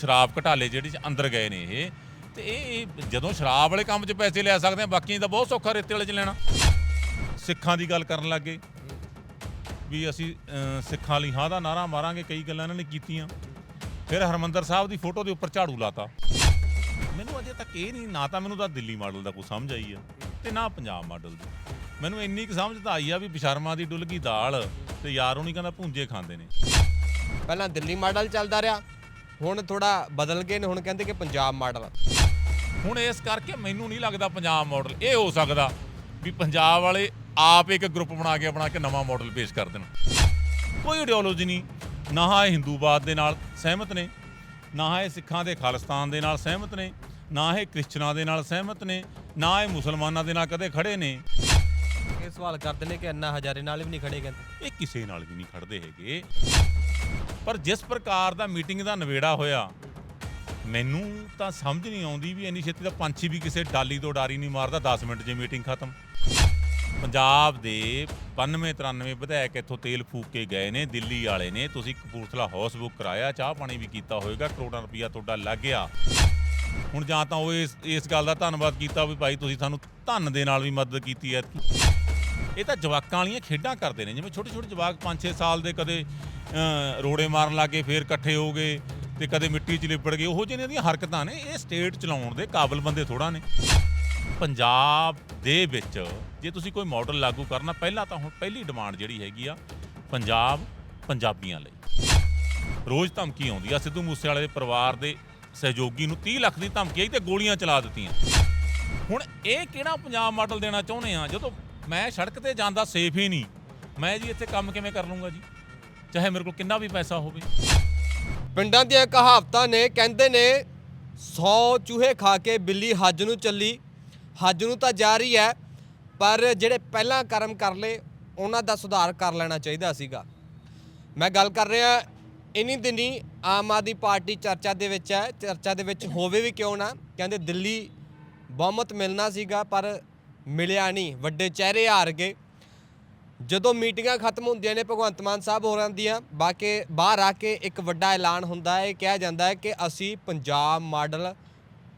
ਸ਼ਰਾਬ ਘਟਾਲੇ ਜਿਹੜੀ ਚ ਅੰਦਰ ਗਏ ਨੇ ਇਹ, ਤੇ ਇਹ ਜਦੋਂ ਸ਼ਰਾਬ ਵਾਲੇ ਕੰਮ 'ਚ ਪੈਸੇ ਲੈ ਸਕਦੇ ਆ ਬਾਕੀ ਤਾਂ ਬਹੁਤ ਸੌਖਾ ਰੇਤੇ ਵਾਲੇ 'ਚ ਲੈਣਾ। ਸਿੱਖਾਂ ਦੀ ਗੱਲ ਕਰਨ ਲੱਗੇ ਵੀ ਅਸੀਂ ਸਿੱਖਾਂ ਲਈ ਹਾਂ ਦਾ ਨਾਰਾ ਮਾਰਾਂਗੇ, ਕਈ ਗੱਲਾਂ ਇਹਨਾਂ ਨੇ ਕੀਤੀਆਂ। ਫਿਰ ਹਰਮੰਦਰ ਸਾਹਿਬ ਦੀ ਫੋਟੋ ਦੇ ਉੱਪਰ ਝਾੜੂ ਲਾਤਾ। ਮੈਨੂੰ ਅਜੇ ਤੱਕ ਇਹ ਨਹੀਂ, ਨਾ ਤਾਂ ਮੈਨੂੰ ਤਾਂ ਦਿੱਲੀ ਮਾਡਲ ਦਾ ਕੋਈ ਸਮਝ ਆਈ ਆ, ਤੇ ਨਾ ਪੰਜਾਬ ਮਾਡਲ ਦੀ। ਮੈਨੂੰ ਇੰਨੀ ਕੁ ਸਮਝ ਤਾਂ ਆਈ ਆ ਵੀ ਬਿਸ਼ਰਮਾ ਦੀ ਡੁੱਲਗੀ ਦਾਲ, ਤੇ ਯਾਰ ਉਹ ਨਹੀਂ ਕਹਿੰਦਾ ਭੁੰਜੇ ਖਾਂਦੇ ਨੇ। ਪਹਿਲਾਂ ਦਿੱਲੀ ਮਾਡਲ ਚੱਲਦਾ ਰਿਹਾ ਹੁਣ ਥੋੜਾ ਬਦਲ ਗਏ ਨੇ ਹੁਣ ਕਹਿੰਦੇ ਕਿ ਪੰਜਾਬ ਮਾਡਲ ਹੁਣ ਇਸ ਕਰਕੇ ਮੈਨੂੰ ਨਹੀਂ ਲੱਗਦਾ ਪੰਜਾਬ ਮਾਡਲ ਇਹ ਹੋ ਸਕਦਾ ਵੀ ਪੰਜਾਬ ਵਾਲੇ ਆਪ ਇੱਕ ਗਰੁੱਪ ਬਣਾ ਕੇ ਆਪਣਾ ਇੱਕ ਨਵਾਂ ਮਾਡਲ ਪੇਸ਼ ਕਰ ਦੇਣ। ਕੋਈ ਆਈਡੀਓਲੋਜੀ ਨਹੀਂ ਨਾ ਇਹ ਹਿੰਦੂਵਾਦ ਦੇ ਨਾਲ ਸਹਿਮਤ ਨੇ ਨਾ ਇਹ ਸਿੱਖਾਂ ਦੇ ਖਾਲਿਸਤਾਨ ਦੇ ਨਾਲ ਸਹਿਮਤ ਨੇ ਨਾ ਇਹ ਕ੍ਰਿਸਚਨਾਂ ਦੇ ਨਾਲ ਸਹਿਮਤ ਨੇ ਨਾ ਇਹ ਮੁਸਲਮਾਨਾਂ ਦੇ ਨਾਲ ਕਦੇ ਖੜੇ ਨੇ। ਇਹ ਸਵਾਲ ਕਰਦੇ ਨੇ ਕਿ ਅੰਨਾ ਹਜ਼ਾਰੇ ਨਾਲ ਵੀ ਨਹੀਂ ਖੜੇ ਕਹਿੰਦੇ। ਇਹ ਕਿਸੇ ਨਾਲ ਵੀ ਨਹੀਂ ਖੜਦੇ ਹੈਗੇ। ਪਰ ਜਿਸ ਪ੍ਰਕਾਰ ਦਾ ਮੀਟਿੰਗ ਦਾ ਨਵੇੜਾ ਹੋਇਆ, ਮੈਨੂੰ ਤਾਂ ਸਮਝ ਨਹੀਂ ਆਉਂਦੀ ਵੀ ਇੰਨੀ ਛੇਤੀ ਦਾ ਪੰਛੀ ਵੀ ਕਿਸੇ ਡਾਲੀ ਤੋਂ ਡਾਰੀ ਨਹੀਂ ਮਾਰਦਾ 10 ਮਿੰਟ 'ਚ ਮੀਟਿੰਗ ਖਤਮ। ਪੰਜਾਬ ਦੇ 92 93 ਵਿਧਾਇਕ ਇੱਥੋਂ ਤੇਲ ਫੂਕ ਕੇ ਗਏ ਨੇ, ਦਿੱਲੀ ਵਾਲੇ ਨੇ। ਤੁਸੀਂ ਕਪੂਰਥਲਾ ਹਾਊਸ ਬੁੱਕ ਕਰਾਇਆ, ਚਾਹ ਪਾਣੀ ਵੀ ਕੀਤਾ ਹੋਵੇਗਾ ਕਰੋੜਾਂ ਰੁਪਈਆ ਤੁਹਾਡਾ ਲੱਗ ਗਿਆ। ਹੁਣ ਜਾਂ ਤਾਂ ਉਹ ਇਸ ਇਸ ਗੱਲ ਦਾ ਧੰਨਵਾਦ ਕੀਤਾ ਵੀ ਭਾਈ ਤੁਸੀਂ ਸਾਨੂੰ ਧਨ ਦੇ ਨਾਲ ਵੀ ਮਦਦ ਕੀਤੀ ਹੈ ਇਹ ਤਾਂ ਜਵਾਕਾਂ ਵਾਲੀਆਂ ਖੇਡਾਂ ਕਰਦੇ ਨੇ, ਜਿਵੇਂ ਛੋਟੇ ਛੋਟੇ ਜਵਾਕ 5-6 ਸਾਲ ਦੇ ਕਦੇ ਰੋੜੇ ਮਾਰਨ ਲੱਗੇ, ਫੇਰ ਇਕੱਠੇ ਹੋ ਗਏ ਤੇ ਕਦੇ ਮਿੱਟੀ 'ਚ ਲਿਪੜ ਗਏ, ਉਹੋ ਜਿਹੀਆਂ ਦੀਆਂ ਹਰਕਤਾਂ ਨੇ, ਇਹ ਸਟੇਟ ਚਲਾਉਣ ਦੇ ਕਾਬਲ ਬੰਦੇ ਥੋੜਾ ਨੇ। ਪੰਜਾਬ ਦੇ ਵਿੱਚ ਜੇ ਤੁਸੀਂ ਕੋਈ ਮਾਡਲ ਲਾਗੂ ਕਰਨਾ, ਪਹਿਲਾਂ ਤਾਂ ਹੁਣ ਪਹਿਲੀ ਡਿਮਾਂਡ ਜਿਹੜੀ ਹੈਗੀ ਆ, ਪੰਜਾਬ ਪੰਜਾਬੀਆਂ ਲਈ। ਰੋਜ਼ ਧਮਕੀ ਆਉਂਦੀ ਆ, ਸਿੱਧੂ ਮੂਸੇਵਾਲੇ ਦੇ ਪਰਿਵਾਰ ਦੇ ਸਹਿਯੋਗੀ ਨੂੰ 30 ਲੱਖ ਦੀ ਧਮਕੀ ਆਈ ਤੇ ਗੋਲੀਆਂ ਚਲਾ ਦਿੱਤੀਆਂ। ਹੁਣ ਇਹ ਕਿਹੜਾ ਪੰਜਾਬ ਮਾਡਲ ਦੇਣਾ ਚਾਹੁੰਦੇ ਆ? ਜਦੋਂ ਮੈਂ ਸੜਕ ਤੇ ਜਾਂਦਾ ਸੇਫ ਹੀ ਨਹੀਂ। ਮੈਂ ਜੀ ਇੱਥੇ ਕੰਮ ਕਿਵੇਂ ਕਰ ਲੂੰਗਾ ਜੀ? ਚਾਹੇ ਮੇਰੇ ਕੋਲ ਕਿੰਨਾ ਵੀ ਪੈਸਾ ਹੋਵੇ। ਪਿੰਡਾਂ ਦੀਆਂ ਕਹਾਵਤਾਂ ਨੇ, ਕਹਿੰਦੇ ਨੇ 100 ਚੂਹੇ ਖਾ ਕੇ ਬਿੱਲੀ ਹੱਜ ਨੂੰ ਚੱਲੀ। ਹੱਜ ਨੂੰ ਤਾਂ ਜਾ ਰਹੀ ਹੈ, ਪਰ ਜਿਹੜੇ ਪਹਿਲਾਂ ਕਰਮ ਕਰ ਲਏ, ਉਹਨਾਂ ਦਾ ਸੁਧਾਰ ਕਰ ਲੈਣਾ ਚਾਹੀਦਾ ਸੀਗਾ। ਮੈਂ ਗੱਲ ਕਰ ਰਿਹਾ, ਇਨੀ ਦਿਨੀ ਆਮ ਆਦਮੀ ਪਾਰਟੀ ਚਰਚਾ ਦੇ ਵਿੱਚ ਹੈ, ਚਰਚਾ ਦੇ ਵਿੱਚ ਹੋਵੇ ਵੀ ਕਿਉਂ ਨਾ, ਕਹਿੰਦੇ ਦਿੱਲੀ ਬਹੁਮਤ ਮਿਲਣਾ ਸੀਗਾ, ਪਰ ਮਿਲਿਆ ਨਹੀਂ। ਵੱਡੇ ਚਿਹਰੇ ਹਾਰ ਗਏ। ਜਦੋਂ ਮੀਟਿੰਗਾਂ ਖਤਮ ਹੁੰਦੀਆਂ ਨੇ ਭਗਵੰਤ ਮਾਨ ਸਾਹਿਬ ਹੋਰਾਂ ਦੀਆਂ, ਬਾਕੀ ਬਾਹਰ ਆ ਕੇ ਇੱਕ ਵੱਡਾ ਐਲਾਨ ਹੁੰਦਾ ਹੈ ਕਿਹਾ ਜਾਂਦਾ ਹੈ ਕਿ ਅਸੀਂ ਪੰਜਾਬ ਮਾਡਲ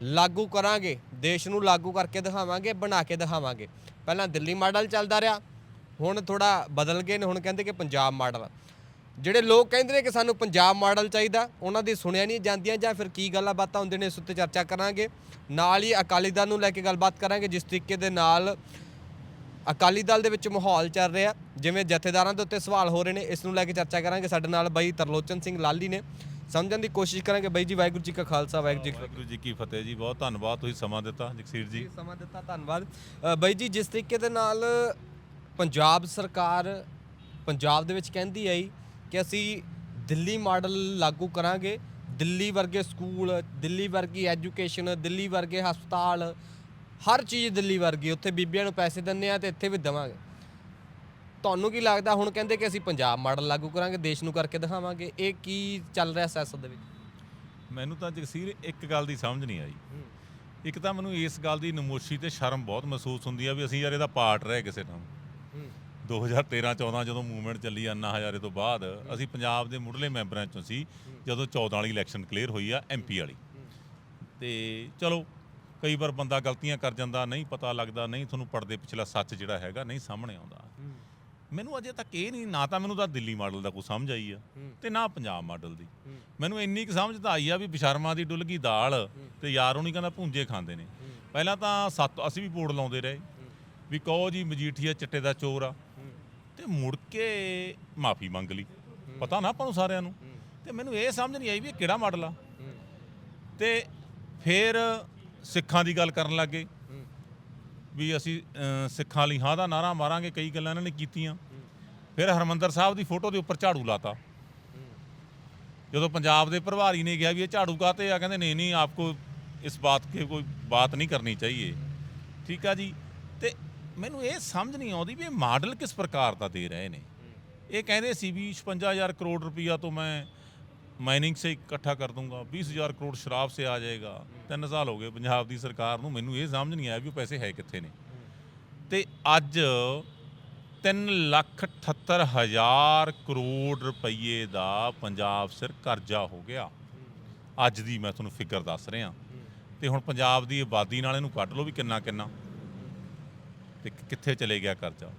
ਲਾਗੂ ਕਰਾਂਗੇ, ਦੇਸ਼ ਨੂੰ ਲਾਗੂ ਕਰਕੇ ਦਿਖਾਵਾਂਗੇ, ਬਣਾ ਕੇ ਦਿਖਾਵਾਂਗੇ। ਪਹਿਲਾਂ ਦਿੱਲੀ ਮਾਡਲ ਚੱਲਦਾ ਰਿਹਾ, ਹੁਣ ਥੋੜਾ ਬਦਲ ਗਏ ਨੇ, ਹੁਣ ਕਹਿੰਦੇ ਕਿ ਪੰਜਾਬ ਮਾਡਲ। ਜਿਹੜੇ ਲੋਕ ਕਹਿੰਦੇ ਨੇ ਕਿ ਸਾਨੂੰ ਪੰਜਾਬ ਮਾਡਲ ਚਾਹੀਦਾ ਉਹਨਾਂ ਦੀ ਸੁਣਿਆ ਨਹੀਂ ਜਾਂਦੀਆਂ ਜਾਂ ਫਿਰ ਕੀ ਗੱਲਾਂ ਬਾਤਾਂ ਹੁੰਦੀਆਂ ਨੇ ਇਸ ਉੱਤੇ ਚਰਚਾ ਕਰਾਂਗੇ। ਨਾਲ ਹੀ ਅਕਾਲੀ ਦਲ ਨੂੰ ਲੈ ਕੇ ਗੱਲਬਾਤ ਕਰਾਂਗੇ ਜਿਸ ਤਰੀਕੇ ਦੇ ਨਾਲ ਅਕਾਲੀ ਦਲ ਦੇ ਵਿੱਚ ਮਾਹੌਲ ਚੱਲ ਰਿਹਾ। ਜਿਵੇਂ ਜਥੇਦਾਰਾਂ ਦੇ ਉੱਤੇ ਸਵਾਲ ਹੋ ਰਹੇ ਨੇ ਇਸ ਨੂੰ ਲੈ ਕੇ ਚਰਚਾ ਕਰਾਂਗੇ। ਸਾਡੇ ਨਾਲ ਬਾਈ ਤਰਲੋਚਨ ਸਿੰਘ ਲਾਲੀ ਨੇ। ਸਮਝਣ ਦੀ ਕੋਸ਼ਿਸ਼ ਕਰਾਂਗੇ ਬਾਈ ਜੀ ਵਾਹਿਗੁਰੂ ਜੀ ਕਾ ਖਾਲਸਾ ਵਾਹਿਗੁਰੂ ਜੀ ਕੀ ਫਤਿਹ ਵਾਹਿਗੁਰੂ ਜੀ ਕੀ ਫਤਿਹ ਜੀ ਬਹੁਤ ਧੰਨਵਾਦ ਤੁਸੀਂ ਸਮਾਂ ਦਿੱਤਾ ਜਗਸੀਰ ਜੀ। ਜੀ ਸਮਾਂ ਦਿੱਤਾ ਧੰਨਵਾਦ। ਅ, ਬਾਈ ਜੀ ਜਿਸ ਤਰੀਕੇ ਦੇ ਨਾਲ ਪੰਜਾਬ ਸਰਕਾਰ ਪੰਜਾਬ ਦੇ ਵਿੱਚ ਕਹਿੰਦੀ ਆਈ ਕਿ ਅਸੀਂ ਦਿੱਲੀ ਮਾਡਲ ਲਾਗੂ ਕਰਾਂਗੇ। ਦਿੱਲੀ ਵਰਗੇ ਸਕੂਲ ਦਿੱਲੀ ਵਰਗੀ ਐਜੂਕੇਸ਼ਨ ਦਿੱਲੀ ਵਰਗੇ ਹਸਪਤਾਲ ਹਰ ਚੀਜ਼ ਦਿੱਲੀ ਵਰਗੀ ਉੱਥੇ ਬੀਬੀਆਂ ਨੂੰ ਪੈਸੇ ਦਿੰਨੇ ਆ ਤੇ ਇੱਥੇ ਵੀ ਦੇਵਾਂਗੇ। ਤੁਹਾਨੂੰ ਕੀ ਲੱਗਦਾ? ਹੁਣ ਕਹਿੰਦੇ ਕਿ ਅਸੀਂ ਪੰਜਾਬ ਮਾਡਲ ਲਾਗੂ ਕਰਾਂਗੇ ਦੇਸ਼ ਨੂੰ ਕਰਕੇ ਦਿਖਾਵਾਂਗੇ। ਇਹ ਕੀ ਚੱਲ ਰਿਹਾ ਸਿਆਸਤ ਦੇ ਵਿੱਚ? ਮੈਨੂੰ ਤਾਂ ਜਗਸੀਰ ਇੱਕ ਗੱਲ ਦੀ ਸਮਝ ਨਹੀਂ ਆਈ। ਇੱਕ ਤਾਂ ਮੈਨੂੰ ਇਸ ਗੱਲ ਦੀ ਨਮੋਸ਼ੀ ਤੇ ਸ਼ਰਮ ਬਹੁਤ ਮਹਿਸੂਸ ਹੁੰਦੀ ਆ ਵੀ ਅਸੀਂ ਯਾਰ ਇਹਦਾ ਪਾਰਟ ਰਹੇ ਕਿਸੇ ਟਾਈਮ 2013 14 ਜਦੋਂ ਮੂਵਮੈਂਟ ਚੱਲੀ ਅੰਨਾ ਹਜ਼ਾਰੇ ਤੋਂ ਬਾਅਦ, ਅਸੀਂ ਪੰਜਾਬ ਦੇ ਮੁੱਢਲੇ ਮੈਂਬਰਾਂ ਚੋਂ ਸੀ, ਜਦੋਂ 14 ਵਾਲੀ ਇਲੈਕਸ਼ਨ ਕਲੀਅਰ ਹੋਈ ਆ ਐਮਪੀ ਵਾਲੀ। ਤੇ ਚਲੋ, ਕਈ ਵਾਰ ਬੰਦਾ ਗਲਤੀਆਂ ਕਰ ਜਾਂਦਾ, ਨਹੀਂ ਪਤਾ ਲੱਗਦਾ, ਨਹੀਂ ਤੁਹਾਨੂੰ ਪਰਦੇ ਪਿਛਲਾ ਸੱਚ ਜਿਹੜਾ ਹੈਗਾ, ਨਹੀਂ ਸਾਹਮਣੇ ਆਉਂਦਾ। ਮੈਨੂੰ ਅਜੇ ਤੱਕ ਇਹ ਨਹੀਂ, ਨਾ ਤਾਂ ਮੈਨੂੰ ਤਾਂ ਦਿੱਲੀ ਮਾਡਲ ਦਾ ਕੋਈ ਸਮਝ ਆਈ ਆ, ਤੇ ਨਾ ਪੰਜਾਬ ਮਾਡਲ ਦੀ। ਮੈਨੂੰ ਇੰਨੀ ਕੁ ਸਮਝ ਤਾਂ ਆਈ ਆ ਵੀ ਬਿਸ਼ਰਮਾ ਦੀ ਡੁੱਲ ਗਈ ਦਾਲ, ਤੇ ਯਾਰ ਉਹ ਨਹੀਂ ਕਹਿੰਦਾ ਭੁੰਜੇ ਖਾਂਦੇ ਨੇ। ਪਹਿਲਾਂ ਤਾਂ ਸੱਤ, ਅਸੀਂ ਵੀ ਬੋਰਡ ਲਾਉਂਦੇ ਰਹੇ। ਵੀ ਕਹੋ ਜੀ ਮਜੀਠੀਆ ਚਿੱਟੇ ਦਾ ਚੋਰ ਆ। ਤੇ ਮੁੜ ਕੇ ਮਾਫੀ ਮੰਗ ਲਈ। ਪਤਾ ਨਾ ਆਪਾਂ ਨੂੰ ਸਾਰਿਆਂ ਨੂੰ। ਤੇ ਮੈਨੂੰ ਇਹ ਸਮਝ ਨਹੀਂ ਆਈ ਵੀ ਇਹ ਕਿਹੜਾ ਮਾਡਲ ਆ। ਤੇ ਫਿਰ ਸਿੱਖਾਂ ਦੀ ਗੱਲ ਕਰਨ ਲੱਗੇ ਵੀ ਅਸੀਂ ਸਿੱਖਾਂ ਲਈ ਹਾਂ ਦਾ ਨਾਰਾ ਮਾਰਾਂਗੇ, ਕਈ ਗੱਲਾਂ ਇਹਨਾਂ ਨੇ ਕੀਤੀਆਂ। ਫਿਰ ਹਰਮੰਦਰ ਸਾਹਿਬ ਦੀ ਫੋਟੋ ਦੇ ਉੱਪਰ ਝਾੜੂ ਲਾਤਾ। ਜਦੋਂ ਪੰਜਾਬ ਦੇ ਪ੍ਰਭਾਰੀ ਨੇ ਕਿਹਾ ਵੀ ਇਹ ਝਾੜੂ ਕਾਤੇ ਆ, ਕਹਿੰਦੇ ਨਹੀਂ ਨਹੀਂ, ਆਪਕੋ ਇਸ ਬਾਤ ਕੇ ਕੋਈ ਬਾਤ ਨਹੀਂ ਕਰਨੀ ਚਾਹੀਏ। ਠੀਕ ਆ ਜੀ? ਤੇ ਮੈਨੂੰ ਇਹ ਸਮਝ ਨਹੀਂ ਆਉਂਦੀ ਵੀ ਇਹ ਮਾਡਲ ਕਿਸ ਪ੍ਰਕਾਰ ਦਾ ਦੇ ਰਹੇ ਨੇ। ਇਹ ਕਹਿੰਦੇ ਸੀ ਵੀ 56000 ਕਰੋੜ ਰੁਪਈਆ ਤੋਂ ਮੈਂ ਮਾਈਨਿੰਗ ਸੇ ਇਕੱਠਾ ਕਰ ਦੂੰਗਾ 20000 ਕਰੋੜ ਸ਼ਰਾਬ ਸੇ ਆ ਜਾਏਗਾ, ਤਿੰਨ ਸਾਲ ਹੋ ਗਏ ਪੰਜਾਬ ਦੀ ਸਰਕਾਰ ਨੂੰ, ਮੈਨੂੰ ਇਹ ਸਮਝ ਨਹੀਂ ਆਇਆ ਵੀ ਉਹ ਪੈਸੇ ਹੈ ਕਿੱਥੇ ਨੇ। ਤੇ ਅੱਜ 3 ਲੱਖ 78 ਹਜ਼ਾਰ ਕਰੋੜ ਰੁਪਏ ਦਾ ਪੰਜਾਬ ਸਿਰ ਕਰਜ਼ਾ ਹੋ ਗਿਆ। ਅੱਜ ਦੀ ਮੈਂ ਤੁਹਾਨੂੰ ਫਿਗਰ ਦੱਸ ਰਿਹਾ। ਤੇ ਹੁਣ ਪੰਜਾਬ ਦੀ ਆਬਾਦੀ ਨਾਲ ਇਹਨੂੰ ਕੱਢ ਲਓ ਵੀ ਕਿੰਨਾ ਕਿੰਨਾ ਤੇ ਕਿ- ਕਿੱਥੇ ਚਲੇ ਗਿਆ ਕਰਜ਼ਾ?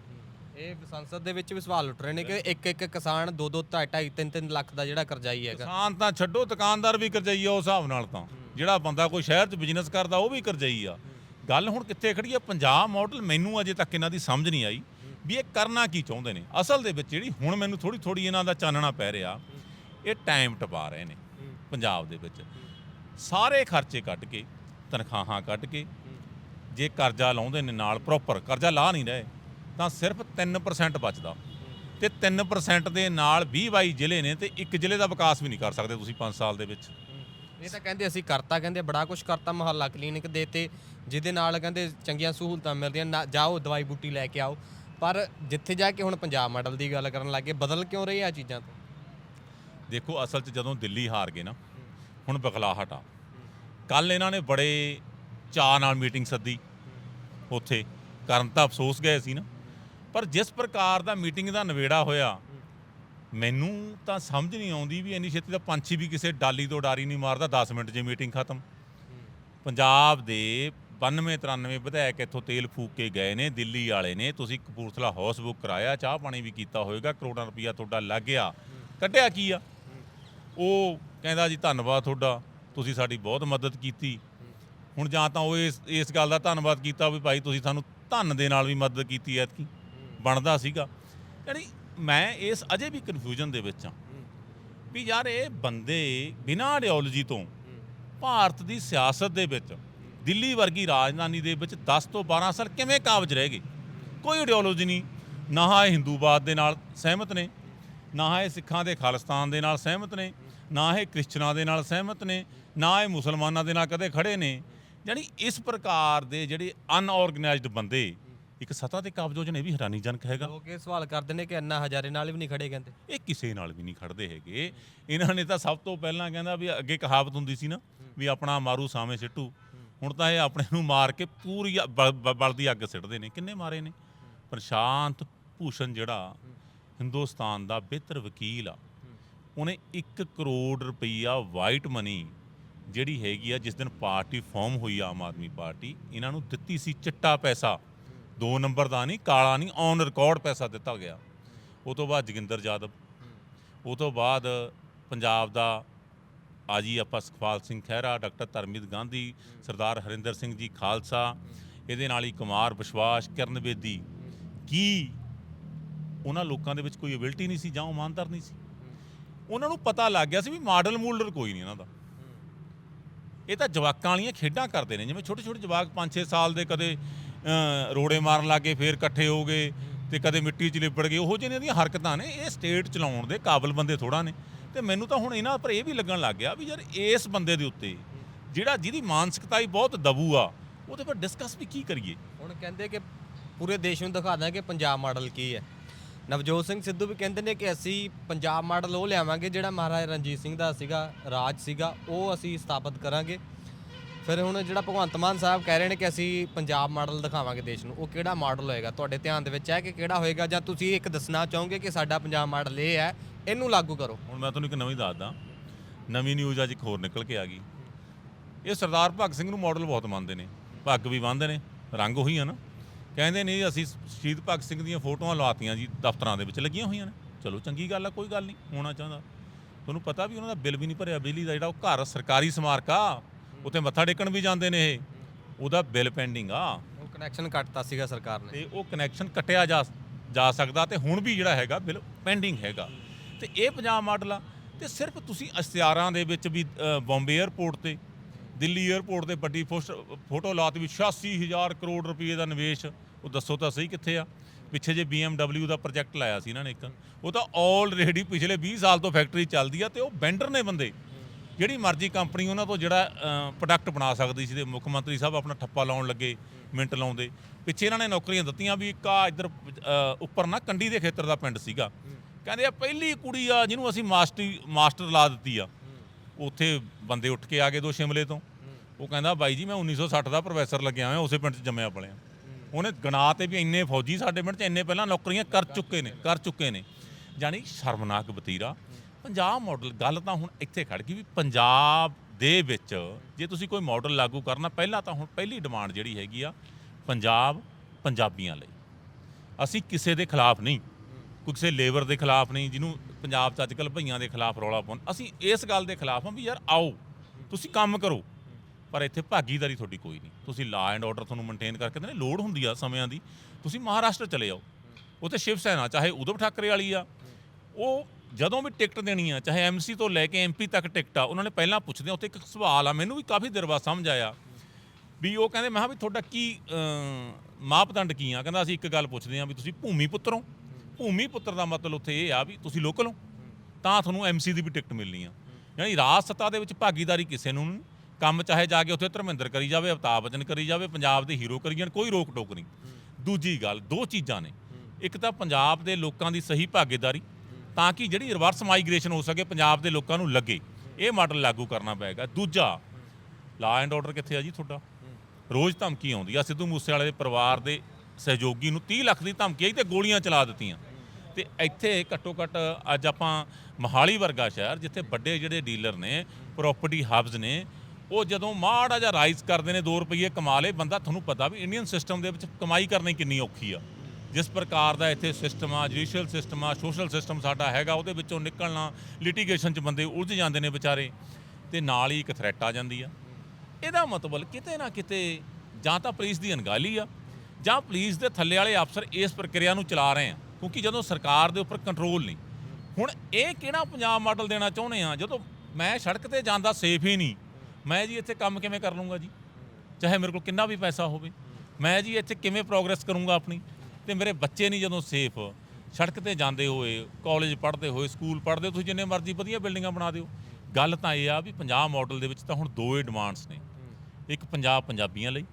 ਇਹ ਸੰਸਦ ਦੇ ਵਿੱਚ ਵੀ ਸਵਾਲ ਉੱਠ ਰਹੇ ਨੇ ਕਿ ਇੱਕ ਇੱਕ ਕਿਸਾਨ 2 2 2.5 3 3 ਲੱਖ ਦਾ ਜਿਹੜਾ ਕਰਜ਼ਾਈ ਹੈਗਾ। ਕਿਸਾਨ ਤਾਂ ਛੱਡੋ ਦੁਕਾਨਦਾਰ ਵੀ ਕਰਜ਼ਈ ਆ ਉਸ ਹਿਸਾਬ ਨਾਲ ਤਾਂ। ਜਿਹੜਾ ਬੰਦਾ ਕੋਈ ਸ਼ਹਿਰ 'ਚ ਬਿਜ਼ਨਸ ਕਰਦਾ ਉਹ ਵੀ ਕਰਜ਼ਈ ਆ। ਗੱਲ ਹੁਣ ਕਿੱਥੇ ਖੜੀ ਆ? ਪੰਜਾਬ ਮਾਡਲ ਮੈਨੂੰ ਅਜੇ ਤੱਕ ਇਹਨਾਂ ਦੀ ਸਮਝ ਨਹੀਂ ਆਈ ਵੀ ਇਹ ਕਰਨਾ ਕੀ ਚਾਹੁੰਦੇ ਨੇ। ਅਸਲ ਦੇ ਵਿੱਚ ਜਿਹੜੀ ਹੁਣ ਮੈਨੂੰ ਥੋੜੀ ਥੋੜੀ ਇਹਨਾਂ ਦਾ ਚਾਨਣਾ ਪੈ ਰਿਹਾ ਇਹ ਟਾਈਮ ਟਪਾ ਰਹੇ ਨੇ ਪੰਜਾਬ ਦੇ ਵਿੱਚ। ਸਾਰੇ ਖਰਚੇ ਕੱਢ ਕੇ ਤਨਖਾਹਾਂ ਕੱਢ ਕੇ ਜੇ ਕਰਜ਼ਾ ਲਾਉਂਦੇ ਨੇ ਨਾਲ ਪ੍ਰੋਪਰ ਕਰਜ਼ਾ ਲਾ ਨਹੀਂ ਰਹੇ ਤਾਂ ਸਿਰਫ 3% ਬਚਦਾ। ਤੇ 3% ਦੇ ਨਾਲ 20 22 ਜ਼ਿਲ੍ਹੇ ਨੇ ਤੇ ਇੱਕ ਜ਼ਿਲ੍ਹੇ ਦਾ ਵਿਕਾਸ ਵੀ ਨਹੀਂ ਕਰ ਸਕਦੇ ਤੁਸੀਂ 5 ਸਾਲ ਦੇ ਵਿੱਚ। ਇਹ ਤਾਂ ਕਹਿੰਦੇ ਅਸੀਂ ਕਰਤਾ ਕਹਿੰਦੇ ਬੜਾ ਕੁਝ ਕਰਤਾ ਮੁਹੱਲਾ ਕਲੀਨਿਕ ਦੇਤੇ ਜਿਹਦੇ ਨਾਲ ਕਹਿੰਦੇ ਚੰਗੀਆਂ ਸਹੂਲਤਾਂ ਮਿਲਦੀਆਂ ਜਾਓ ਦਵਾਈ ਬੂਟੀ ਲੈ ਕੇ ਆਓ। ਪਰ ਜਿੱਥੇ ਜਾ ਕੇ ਹੁਣ ਪੰਜਾਬ ਮਾਡਲ ਦੀ ਗੱਲ ਕਰਨ ਲੱਗੇ ਬਦਲ ਕਿਉਂ ਰਹੀ ਆ ਚੀਜ਼ਾਂ ਤੋਂ? ਦੇਖੋ ਅਸਲ 'ਚ ਜਦੋਂ ਦਿੱਲੀ ਹਾਰ ਗਏ ਨਾ ਹੁਣ ਬਖਲਾਹਟ ਆ। ਕੱਲ ਇਹਨਾਂ ਨੇ ਬੜੇ ਚਾਅ ਨਾਲ ਮੀਟਿੰਗ ਸੱਦੀ। ਉੱਥੇ ਕਰਨ ਤਾਂ ਅਫਸੋਸ ਗਏ ਸੀ ਨਾ। ਪਰ ਜਿਸ ਪ੍ਰਕਾਰ ਦਾ ਮੀਟਿੰਗ ਦਾ ਨਵੇੜਾ ਹੋਇਆ, ਮੈਨੂੰ ਤਾਂ ਸਮਝ ਨਹੀਂ ਆਉਂਦੀ ਵੀ ਇੰਨੀ ਛੇਤੀ ਦਾ ਪੰਛੀ ਵੀ ਕਿਸੇ ਡਾਲੀ ਤੋਂ ਡਾਰੀ ਨਹੀਂ ਮਾਰਦਾ 10 ਮਿੰਟ 'ਚ ਮੀਟਿੰਗ ਖਤਮ। ਪੰਜਾਬ ਦੇ 92 93 ਵਿਧਾਇਕ ਇੱਥੋਂ ਤੇਲ ਫੂਕ ਕੇ ਗਏ ਨੇ, ਦਿੱਲੀ ਵਾਲੇ ਨੇ, ਤੁਸੀਂ ਕਪੂਰਥਲਾ ਹਾਊਸ ਬੁੱਕ ਕਰਾਇਆ, ਚਾਹ ਪਾਣੀ ਵੀ ਕੀਤਾ ਹੋਵੇਗਾ ਕਰੋੜਾਂ ਰੁਪਈਆ ਤੁਹਾਡਾ ਲੱਗ ਗਿਆ। ਕੱਢਿਆ ਕੀ ਆ? ਉਹ ਕਹਿੰਦਾ ਜੀ, ਧੰਨਵਾਦ ਤੁਹਾਡਾ, ਤੁਸੀਂ ਸਾਡੀ ਬਹੁਤ ਮਦਦ ਕੀਤੀ। ਹੁਣ ਜਾਂ ਤਾਂ ਉਹ ਇਸ ਇਸ ਗੱਲ ਦਾ ਧੰਨਵਾਦ ਕੀਤਾ ਵੀ ਭਾਈ ਤੁਸੀਂ ਸਾਨੂੰ ਧਨ ਦੇ ਨਾਲ ਵੀ ਮਦਦ ਕੀਤੀ ਐਤਕੀ। ਬਣਦਾ ਸੀਗਾ। ਯਾਨੀ ਮੈਂ ਇਸ ਅਜੇ ਵੀ ਕਨਫਿਊਜ਼ਨ ਦੇ ਵਿੱਚ ਆ ਵੀ ਯਾਰ ਇਹ ਬੰਦੇ ਬਿਨਾਂ ਆਈਡੀਓਲੋਜੀ ਤੋਂ ਭਾਰਤ ਦੀ ਸਿਆਸਤ ਦੇ ਵਿੱਚ, ਦਿੱਲੀ ਵਰਗੀ ਰਾਜਧਾਨੀ ਦੇ ਵਿੱਚ 10 ਤੋਂ 12 ਸਾਲ ਕਿਵੇਂ ਕਾਬਜ ਰਹਿ ਗਏ? ਕੋਈ ਆਈਡੀਓਲੋਜੀ ਨਹੀਂ। ਨਾ ਇਹ ਹਿੰਦੂਵਾਦ ਦੇ ਨਾਲ ਸਹਿਮਤ ਨੇ, ਨਾ ਇਹ ਸਿੱਖਾਂ ਦੇ ਖਾਲਿਸਤਾਨ ਦੇ ਨਾਲ ਸਹਿਮਤ ਨੇ, ਨਾ ਇਹ ਕ੍ਰਿਸਚਨਾਂ ਦੇ ਨਾਲ ਸਹਿਮਤ ਨੇ, ਨਾ ਇਹ ਮੁਸਲਮਾਨਾਂ ਦੇ ਨਾਲ ਕਦੇ ਖੜੇ ਨੇ। ਯਾਨੀ ਇਸ ਪ੍ਰਕਾਰ ਦੇ ਜਿਹੜੇ ਅਨਆਰਗੇਨਾਈਜ਼ਡ ਬੰਦੇ ਇੱਕ ਸੱਤਾ ਤੇ ਕਾਬਜ ਇਹ ਵੀ ਹੈਰਾਨੀਜਨਕ ਹੈਗਾ। ਲੋਕ ਇਹ ਸਵਾਲ ਕਰਦੇ ਨੇ ਕਿ ਅੰਨਾ ਹਜ਼ਾਰੇ ਨਾਲ ਵੀ ਨਹੀਂ ਖੜੇ ਕਹਿੰਦੇ। ਇਹ ਕਿਸੇ ਨਾਲ ਵੀ ਨਹੀਂ ਖੜਦੇ ਹੈਗੇ। ਇਹਨਾਂ ਨੇ ਤਾਂ ਸਭ ਤੋਂ ਪਹਿਲਾਂ ਕਹਿੰਦਾ ਵੀ ਅੱਗੇ ਕਹਾਵਤ ਹੁੰਦੀ ਸੀ ਨਾ ਵੀ ਆਪਣਾ ਮਾਰੂ ਸਾਵੇਂ ਸਿੱਟੂ। ਹੁਣ ਤਾਂ ਇਹ ਆਪਣੇ ਨੂੰ ਮਾਰ ਕੇ ਪੂਰੀ ਬਲਦੀ ਅੱਗ ਸਿੱਟਦੇ ਨੇ। ਕਿੰਨੇ ਮਾਰੇ ਨੇ? ਪ੍ਰਸ਼ਾਂਤ ਭੂਸ਼ਣ ਜਿਹੜਾ ਹਿੰਦੁਸਤਾਨ ਦਾ ਬਿਹਤਰ ਵਕੀਲ ਆ ਉਹਨੇ 1 ਕਰੋੜ ਰੁਪਈਆ ਵਾਈਟ ਮਨੀ ਜਿਹੜੀ ਹੈਗੀ ਆ, ਜਿਸ ਦਿਨ ਪਾਰਟੀ ਫਾਰਮ ਹੋਈ ਆਮ ਆਦਮੀ ਪਾਰਟੀ, ਇਹਨਾਂ ਨੂੰ ਦਿੱਤੀ ਸੀ ਚਿੱਟਾ ਪੈਸਾ। ਦੋ ਨੰਬਰ ਦਾ ਨਹੀਂ, ਕਾਲਾ ਨਹੀਂ ਔਨ ਰਿਕਾਰਡ ਪੈਸਾ ਦਿੱਤਾ ਗਿਆ। ਉਹ ਤੋਂ ਬਾਅਦ ਜੋਗਿੰਦਰ ਯਾਦਵ ਉਹ ਤੋਂ ਬਾਅਦ ਪੰਜਾਬ ਦਾ ਆ ਜੀ ਆਪਾਂ ਸੁਖਪਾਲ ਸਿੰਘ ਖਹਿਰਾ, ਡਾਕਟਰ ਧਰਮਿਤ ਗਾਂਧੀ, ਸਰਦਾਰ ਹਰਿੰਦਰ ਸਿੰਘ ਜੀ ਖਾਲਸਾ, ਇਹਦੇ ਨਾਲ ਹੀ ਕੁਮਾਰ ਵਿਸ਼ਵਾਸ, ਕਰਨ ਬੇਦੀ। ਕੀ ਉਹਨਾਂ ਲੋਕਾਂ ਦੇ ਵਿੱਚ ਕੋਈ ਅਬਿਲਟੀ ਨਹੀਂ ਸੀ ਜਾਂ ਇਮਾਨਦਾਰ ਨਹੀਂ ਸੀ? ਉਹਨਾਂ ਨੂੰ ਪਤਾ ਲੱਗ ਗਿਆ ਸੀ ਵੀ ਮਾਡਲ ਮੂਲਡਰ ਕੋਈ ਨਹੀਂ ਇਹਨਾਂ ਦਾ। ਇਹ ਤਾਂ ਜਵਾਕਾਂ ਵਾਲੀਆਂ ਖੇਡਾਂ ਕਰਦੇ ਨੇ, ਜਿਵੇਂ ਛੋਟੇ ਛੋਟੇ ਜਵਾਕ 5-6 ਸਾਲ ਦੇ ਕਦੇ ਰੋੜੇ ਮਾਰਨ ਲੱਗੇ, ਫੇਰ ਇਕੱਠੇ ਹੋ ਗਏ ਤੇ ਕਦੇ ਮਿੱਟੀ 'ਚ ਲਿਬੜ ਗਏ, ਉਹੋ ਜਿਹੇ ਦੀਆਂ ਹਰਕਤਾਂ ਨੇ, ਇਹ ਸਟੇਟ ਚਲਾਉਣ ਦੇ ਕਾਬਲ ਬੰਦੇ ਥੋੜਾ ਨੇ। ਤੇ ਮੈਨੂੰ ਤਾਂ ਹੁਣ ਇਹਨਾਂ ਪਰ ਇਹ ਵੀ ਲੱਗਣ ਲੱਗ ਗਿਆ ਵੀ ਯਾਰ ਇਸ ਬੰਦੇ ਦੇ ਉੱਤੇ ਜਿਹੜਾ ਜਿਹਦੀ ਮਾਨਸਿਕਤਾ ਹੀ ਬਹੁਤ ਦਬੂ ਆ, ਉਹਦੇ ਪਰ ਡਿਸਕਸ ਵੀ ਕੀ ਕਰੀਏ? ਹੁਣ ਕਹਿੰਦੇ ਕਿ ਪੂਰੇ ਦੇਸ਼ ਨੂੰ ਦਿਖਾ ਦਾਂ ਕਿ ਪੰਜਾਬ ਮਾਡਲ ਕੀ ਹੈ। ਨਵਜੋਤ ਸਿੰਘ ਸਿੱਧੂ ਵੀ ਕਹਿੰਦੇ ਨੇ ਕਿ ਅਸੀਂ ਪੰਜਾਬ ਮਾਡਲ ਉਹ ਲਿਆਵਾਂਗੇ ਜਿਹੜਾ ਮਹਾਰਾਜਾ ਰਣਜੀਤ ਸਿੰਘ ਦਾ ਸੀਗਾ, ਰਾਜ ਸੀਗਾ, ਉਹ ਅਸੀਂ ਸਥਾਪਿਤ ਕਰਾਂਗੇ। ਫਿਰ ਹੁਣ ਜਿਹੜਾ ਭਗਵੰਤ ਮਾਨ ਸਾਹਿਬ ਕਹਿ ਰਹੇ ਨੇ ਕਿ ਅਸੀਂ ਪੰਜਾਬ ਮਾਡਲ ਦਿਖਾਵਾਂਗੇ ਦੇਸ਼ ਨੂੰ, ਉਹ ਕਿਹੜਾ ਮਾਡਲ ਹੋਏਗਾ? ਤੁਹਾਡੇ ਧਿਆਨ ਦੇ ਵਿੱਚ ਹੈ ਕਿ ਕਿਹੜਾ ਹੋਏਗਾ ਜਾਂ ਤੁਸੀਂ ਇੱਕ ਦੱਸਣਾ ਚਾਹੋਗੇ ਕਿ ਸਾਡਾ ਪੰਜਾਬ ਮਾਡਲ ਇਹ ਹੈ, ਇਹਨੂੰ ਲਾਗੂ ਕਰੋ? ਹੁਣ ਮੈਂ ਤੁਹਾਨੂੰ ਇੱਕ ਨਵੀਂ ਦੱਸਦਾ ਨਵੀਂ ਨਿਊਜ਼ ਅੱਜ ਇੱਕ ਹੋਰ ਨਿਕਲ ਕੇ ਆ ਗਈ। ਇਹ ਸਰਦਾਰ ਭਗਤ ਸਿੰਘ ਨੂੰ ਮਾਡਲ ਬਹੁਤ ਮੰਨਦੇ ਨੇ ਪੱਗ ਵੀ ਬੰਨ੍ਹਦੇ ਨੇ, ਰੰਗ ਉਹੀ ਆ ਨਾ। ਕਹਿੰਦੇ ਨੇ ਜੀ ਅਸੀਂ ਸ਼ਹੀਦ ਭਗਤ ਸਿੰਘ ਦੀਆਂ ਫੋਟੋਆਂ ਲਾਤੀਆਂ ਜੀ ਦਫ਼ਤਰਾਂ ਦੇ ਵਿੱਚ ਲੱਗੀਆਂ ਹੋਈਆਂ ਨੇ। ਚਲੋ ਚੰਗੀ ਗੱਲ ਆ ਕੋਈ ਗੱਲ ਨਹੀਂ ਹੋਣਾ ਚਾਹੁੰਦਾ। ਤੁਹਾਨੂੰ ਪਤਾ ਵੀ ਉਹਨਾਂ ਦਾ ਬਿੱਲ ਵੀ ਨਹੀਂ ਭਰਿਆ ਬਿਜਲੀ ਦਾ ਜਿਹੜਾ ਉਹ ਘਰ ਸਰਕਾਰੀ ਸਮਾਰਕ ਆ ਉੱਥੇ ਮੱਥਾ ਟੇਕਣ ਵੀ ਜਾਂਦੇ ਨੇ ਇਹ। ਉਹਦਾ ਬਿੱਲ ਪੈਂਡਿੰਗ ਆ। ਉਹ ਕਨੈਕਸ਼ਨ ਕੱਟਤਾ ਸੀਗਾ ਸਰਕਾਰ ਨੇ। ਤੇ ਉਹ ਕਨੈਕਸ਼ਨ ਕੱਟਿਆ ਜਾ ਜਾ ਸਕਦਾ ਤੇ ਹੁਣ ਵੀ ਜਿਹੜਾ ਹੈਗਾ ਬਿੱਲ ਪੈਂਡਿੰਗ ਹੈਗਾ। ਤੇ ਇਹ ਪੰਜਾਬ ਮਾਡਲ ਆ। ਤੇ ਸਿਰਫ ਤੁਸੀਂ ਇਸ਼ਤਿਹਾਰਾਂ ਦੇ ਵਿੱਚ ਵੀ ਬੰਬੇ 에ਅਰਪੋਰਟ ਤੇ ਦਿੱਲੀ 에ਅਰਪੋਰਟ ਤੇ ਵੱਡੀ ਫੋਸ- ਫੋਟੋ ਲਾਤ ਵੀ 86000 ਕਰੋੜ ਰੁਪਏ ਦਾ ਨਿਵੇਸ਼। ਉਹ ਦੱਸੋ ਤਾਂ ਸਹੀ ਕਿੱਥੇ ਆ? ਪਿੱਛੇ ਜੇ BMW ਦਾ ਪ੍ਰੋਜੈਕਟ ਲਾਇਆ ਸੀ ਇਹਨਾਂ ਨੇ ਇੱਕ ਉਹ ਤਾਂ ਆਲਰੇਡੀ ਪਿਛਲੇ 20 ਸਾਲ ਤੋਂ ਫੈਕਟਰੀ ਚੱਲਦੀ ਆ ਤੇ ਉਹ ਵੈਂਡਰ ਨੇ ਬੰਦੇ। ਜਿਹੜੀ ਮਰਜ਼ੀ ਕੰਪਨੀ ਉਹਨਾਂ ਤੋਂ ਜਿਹੜਾ ਪ੍ਰੋਡਕਟ ਬਣਾ ਸਕਦੀ ਸੀ ਤੇ ਮੁੱਖ ਮੰਤਰੀ ਸਾਹਿਬ ਆਪਣਾ ਠੱਪਾ ਲਾਉਣ ਲੱਗੇ, ਮਿੰਟ ਲਾਉਂਦੇ। ਪਿੱਛੇ ਇਹਨਾਂ ਨੇ ਨੌਕਰੀਆਂ ਦਿੱਤੀਆਂ ਵੀ ਇੱਕ ਆ ਇੱਧਰ ਉੱਪਰ ਨਾ ਕੰਡੀ ਦੇ ਖੇਤਰ ਦਾ ਪਿੰਡ ਸੀਗਾ। ਕਹਿੰਦੇ ਆ ਪਹਿਲੀ ਕੁੜੀ ਆ ਜਿਹਨੂੰ ਅਸੀਂ ਮਾਸਟਰੀ, ਮਾਸਟਰ ਲਾ ਦਿੱਤੀ ਆ। ਉੱਥੇ ਬੰਦੇ ਉੱਠ ਕੇ ਆ ਗਏ ਦੋ ਸ਼ਿਮਲੇ ਤੋਂ। ਉਹ ਕਹਿੰਦਾ, ਬਾਈ ਜੀ, ਮੈਂ 1960 ਦਾ ਪ੍ਰੋਫੈਸਰ ਲੱਗਿਆ ਹੋਇਆ, ਉਸੇ ਪਿੰਡ 'ਚ ਜੰਮਿਆ ਪਲਿਆ। ਉਹਨੇ ਗਣਾ ਤੇ ਵੀ ਇੰਨੇ ਫੌਜੀ ਸਾਡੇ ਪਿੰਡ 'ਚ ਇੰਨੇ ਪਹਿਲਾਂ ਨੌਕਰੀਆਂ ਕਰ ਚੁੱਕੇ ਨੇ, ਕਰ ਚੁੱਕੇ ਨੇ। ਜਾਨੀ ਸ਼ਰਮਨਾਕ ਬਤੀਰਾ। ਪੰਜਾਬ ਮਾਡਲ ਗੱਲ ਤਾਂ ਹੁਣ ਇੱਥੇ ਖੜ ਗਈ ਵੀ ਪੰਜਾਬ ਦੇ ਵਿੱਚ ਜੇ ਤੁਸੀਂ ਕੋਈ ਮਾਡਲ ਲਾਗੂ ਕਰਨਾ, ਪਹਿਲਾਂ ਤਾਂ ਹੁਣ ਪਹਿਲੀ ਡਿਮਾਂਡ ਜਿਹੜੀ ਹੈਗੀ ਆ, ਪੰਜਾਬ ਪੰਜਾਬੀਆਂ ਲਈ। ਅਸੀਂ ਕਿਸੇ ਦੇ ਖਿਲਾਫ ਨਹੀਂ, ਕੋਈ ਕਿਸੇ ਲੇਬਰ ਦੇ ਖਿਲਾਫ ਨਹੀਂ, ਜਿਹਨੂੰ ਪੰਜਾਬ 'ਚ ਅੱਜਕੱਲ ਭਈਆਂ ਦੇ ਖਿਲਾਫ ਰੌਲਾ ਪਾਉਣ। ਅਸੀਂ ਇਸ ਗੱਲ ਦੇ ਖਿਲਾਫ ਹਾਂ ਵੀ ਯਾਰ ਆਓ, ਤੁਸੀਂ ਕੰਮ ਕਰੋ। ਪਰ ਇੱਥੇ ਭਾਗੀਦਾਰੀ ਤੁਹਾਡੀ ਕੋਈ ਨਹੀਂ। ਤੁਸੀਂ ਲਾ ਐਂਡ ਆਰਡਰ ਤੁਹਾਨੂੰ ਮੇਨਟੇਨ ਕਰਕੇ ਦੇਣੇ ਲੋੜ ਹੁੰਦੀ ਆ ਸਮਿਆਂ ਦੀ। ਤੁਸੀਂ ਮਹਾਰਾਸ਼ਟਰ ਚਲੇ ਜਾਓ ਉੱਥੇ ਸ਼ਿਵ ਸੈਨਾ, ਚਾਹੇ ਉਧਵ ਠਾਕਰੇ ਵਾਲੀ ਆ, ਉਹ ਜਦੋਂ ਵੀ ਟਿਕਟ ਦੇਣੀ ਆ, ਚਾਹੇ ਐਮਸੀ ਤੋਂ ਲੈ ਕੇ ਐਮਪੀ ਤੱਕ ਟਿਕਟ ਆ, ਉਹਨਾਂ ਨੇ ਪਹਿਲਾਂ ਪੁੱਛਦੇ ਆ, ਉੱਥੇ ਇੱਕ ਸਵਾਲ ਆ, ਮੈਨੂੰ ਵੀ ਕਾਫੀ ਦੇਰ ਬਾਅਦ ਸਮਝ ਆਇਆ ਵੀ ਉਹ ਕਹਿੰਦੇ, ਮੈਂ ਕਿਹਾ ਵੀ ਤੁਹਾਡਾ ਕੀ ਮਾਪਦੰਡ ਕੀ ਆ? ਕਹਿੰਦਾ ਅਸੀਂ ਇੱਕ ਗੱਲ ਪੁੱਛਦੇ ਆ ਵੀ ਤੁਸੀਂ ਭੂਮੀ ਪੁੱਤਰ ਹੋ। ਭੂਮੀ ਪੁੱਤਰ ਦਾ ਮਤਲਬ ਉੱਥੇ ਇਹ ਆ ਵੀ ਤੁਸੀਂ ਲੋਕਲ ਹੋ। ਤਾਂ ਤੁਹਾਨੂੰ ਐਮਸੀ ਦੀ ਵੀ ਟਿਕਟ ਮਿਲਣੀ ਆ। ਯਾਨੀ ਰਾਜ ਸੱਤਾ ਦੇ ਵਿੱਚ ਭਾਗੀਦਾਰੀ ਕਿਸੇ ਨੂੰ ਨਹੀਂ ਕੰਮ ਚਾਹੇ ਜਾ ਕੇ ਉੱਥੇ ਧਰਮਿੰਦਰ ਕਰੀ ਜਾਵੇ, ਅਵਤਾਰ ਬਚਨ ਕਰੀ ਜਾਵੇ, ਪੰਜਾਬ ਦੇ ਹੀਰੋ ਕਰੀ ਜਾਣ, ਕੋਈ ਰੋਕ ਟੋਕ ਨਹੀਂ। ਦੂਜੀ ਗੱਲ, ਦੋ ਚੀਜ਼ਾਂ ਨੇ। ਇੱਕ ਤਾਂ ਪੰਜਾਬ ਦੇ ਲੋਕਾਂ ਦੀ ਸਹੀ ਭਾਗੀਦਾਰੀ, ਤਾਂ ਕਿ ਜਿਹੜੀ ਰਿਵਰਸ ਮਾਈਗ੍ਰੇਸ਼ਨ ਹੋ ਸਕੇ, ਪੰਜਾਬ ਦੇ ਲੋਕਾਂ ਨੂੰ ਲੱਗੇ। ਇਹ ਮਾਡਲ ਲਾਗੂ ਕਰਨਾ ਪਏਗਾ। ਦੂਜਾ ਲਾ ਐਂਡ ਆਰਡਰ ਕਿੱਥੇ ਆ ਜੀ ਤੁਹਾਡਾ? ਰੋਜ਼ ਧਮਕੀ ਆਉਂਦੀ ਆ, ਸਿੱਧੂ ਮੂਸੇਵਾਲੇ ਦੇ ਪਰਿਵਾਰ ਦੇ ਸਹਿਯੋਗੀ ਨੂੰ 30 ਲੱਖ ਦੀ ਧਮਕੀ ਆਈ ਤੇ ਗੋਲੀਆਂ ਚਲਾ ਦਿੱਤੀਆਂ। ਤੇ ਇੱਥੇ ਘੱਟੋ ਘੱਟ ਅੱਜ ਆਪਾਂ ਮਹਾਲੀ ਵਰਗਾ ਸ਼ਹਿਰ, ਜਿੱਥੇ ਵੱਡੇ ਜਿਹੜੇ ਡੀਲਰ ਨੇ ਪ੍ਰਾਪਰਟੀ ਹਬਸ ਨੇ ਉਹ ਜਦੋਂ ਮਾੜਾ ਜਿਹਾ ਰਾਈਜ਼ ਕਰਦੇ ਨੇ 2 ਰੁਪਏ ਕਮਾ ਲੇ ਬੰਦਾ ਤੁਹਾਨੂੰ ਪਤਾ ਵੀ ਇੰਡੀਅਨ ਸਿਸਟਮ ਦੇ ਵਿੱਚ ਕਮਾਈ ਕਰਨੀ ਕਿੰਨੀ ਔਖੀ ਆ। ਜਿਸ ਪ੍ਰਕਾਰ ਦਾ ਇੱਥੇ ਸਿਸਟਮ ਆ, ਜੁਡੀਸ਼ੀਅਲ ਸਿਸਟਮ ਆ, ਸੋਸ਼ਲ ਸਿਸਟਮ ਸਾਡਾ ਹੈਗਾ, ਉਹਦੇ ਵਿੱਚੋਂ ਨਿਕਲਣਾ ਲਿਟੀਗੇਸ਼ਨ 'ਚ ਬੰਦੇ ਉਲਝ ਜਾਂਦੇ ਨੇ ਵਿਚਾਰੇ, ਤੇ ਨਾਲ ਹੀ ਇੱਕ ਥ੍ਰੈਟ ਆ ਜਾਂਦੀ ਆ। ਇਹਦਾ ਮਤਲਬ ਕਿਤੇ ਨਾ ਕਿਤੇ ਜਾਂ ਤਾਂ ਪੁਲਿਸ ਦੀ ਅਣਗਾਲੀ ਆ, ਜਾਂ ਪੁਲਿਸ ਦੇ ਥੱਲੇ ਵਾਲੇ ਅਫਸਰ ਇਸ ਪ੍ਰਕਿਰਿਆ ਨੂੰ ਚਲਾ ਰਹੇ ਆ, ਕਿਉਂਕਿ ਜਦੋਂ ਸਰਕਾਰ ਦੇ ਉੱਪਰ ਕੰਟਰੋਲ ਨਹੀਂ। ਹੁਣ ਇਹ ਕਿਹੜਾ ਪੰਜਾਬ ਮਾਡਲ ਦੇਣਾ ਚਾਹੁੰਦੇ ਆ? ਜਦੋਂ ਮੈਂ ਸੜਕ ਤੇ ਜਾਂਦਾ ਸੇਫ ਹੀ ਨਹੀਂ। ਮੈਂ ਜੀ ਇੱਥੇ ਕੰਮ ਕਿਵੇਂ ਕਰ ਲੂੰਗਾ ਜੀ? ਚਾਹੇ ਮੇਰੇ ਕੋਲ ਕਿੰਨਾ ਵੀ ਪੈਸਾ ਹੋਵੇ, ਮੈਂ ਜੀ ਇੱਥੇ ਕਿਵੇਂ ਪ੍ਰੋਗਰੈਸ ਕਰੂੰਗਾ ਆਪਣੀ? ਤੇ ਮੇਰੇ ਬੱਚੇ ਨਹੀਂ ਜਦੋਂ ਸੇਫ ਸੜਕ ਤੇ ਜਾਂਦੇ ਹੋਏ ਕਾਲਜ ਪੜ੍ਹਦੇ ਹੋਏ ਸਕੂਲ ਪੜ੍ਹਦੇ ਤੁਸੀਂ ਜਿੰਨੇ ਮਰਜ਼ੀ ਵਧੀਆ ਬਿਲਡਿੰਗਾਂ ਬਣਾ ਦਿਓ। ਗੱਲ ਤਾਂ ਇਹ ਆ ਵੀ ਪੰਜਾਬ ਮਾਡਲ ਦੇ ਵਿੱਚ ਤਾਂ ਹੁਣ ਦੋ ਹੀ ਡਿਮਾਂਡਸ ਨੇ। ਇੱਕ ਪੰਜਾਬ ਪੰਜਾਬੀਆਂ ਲਈ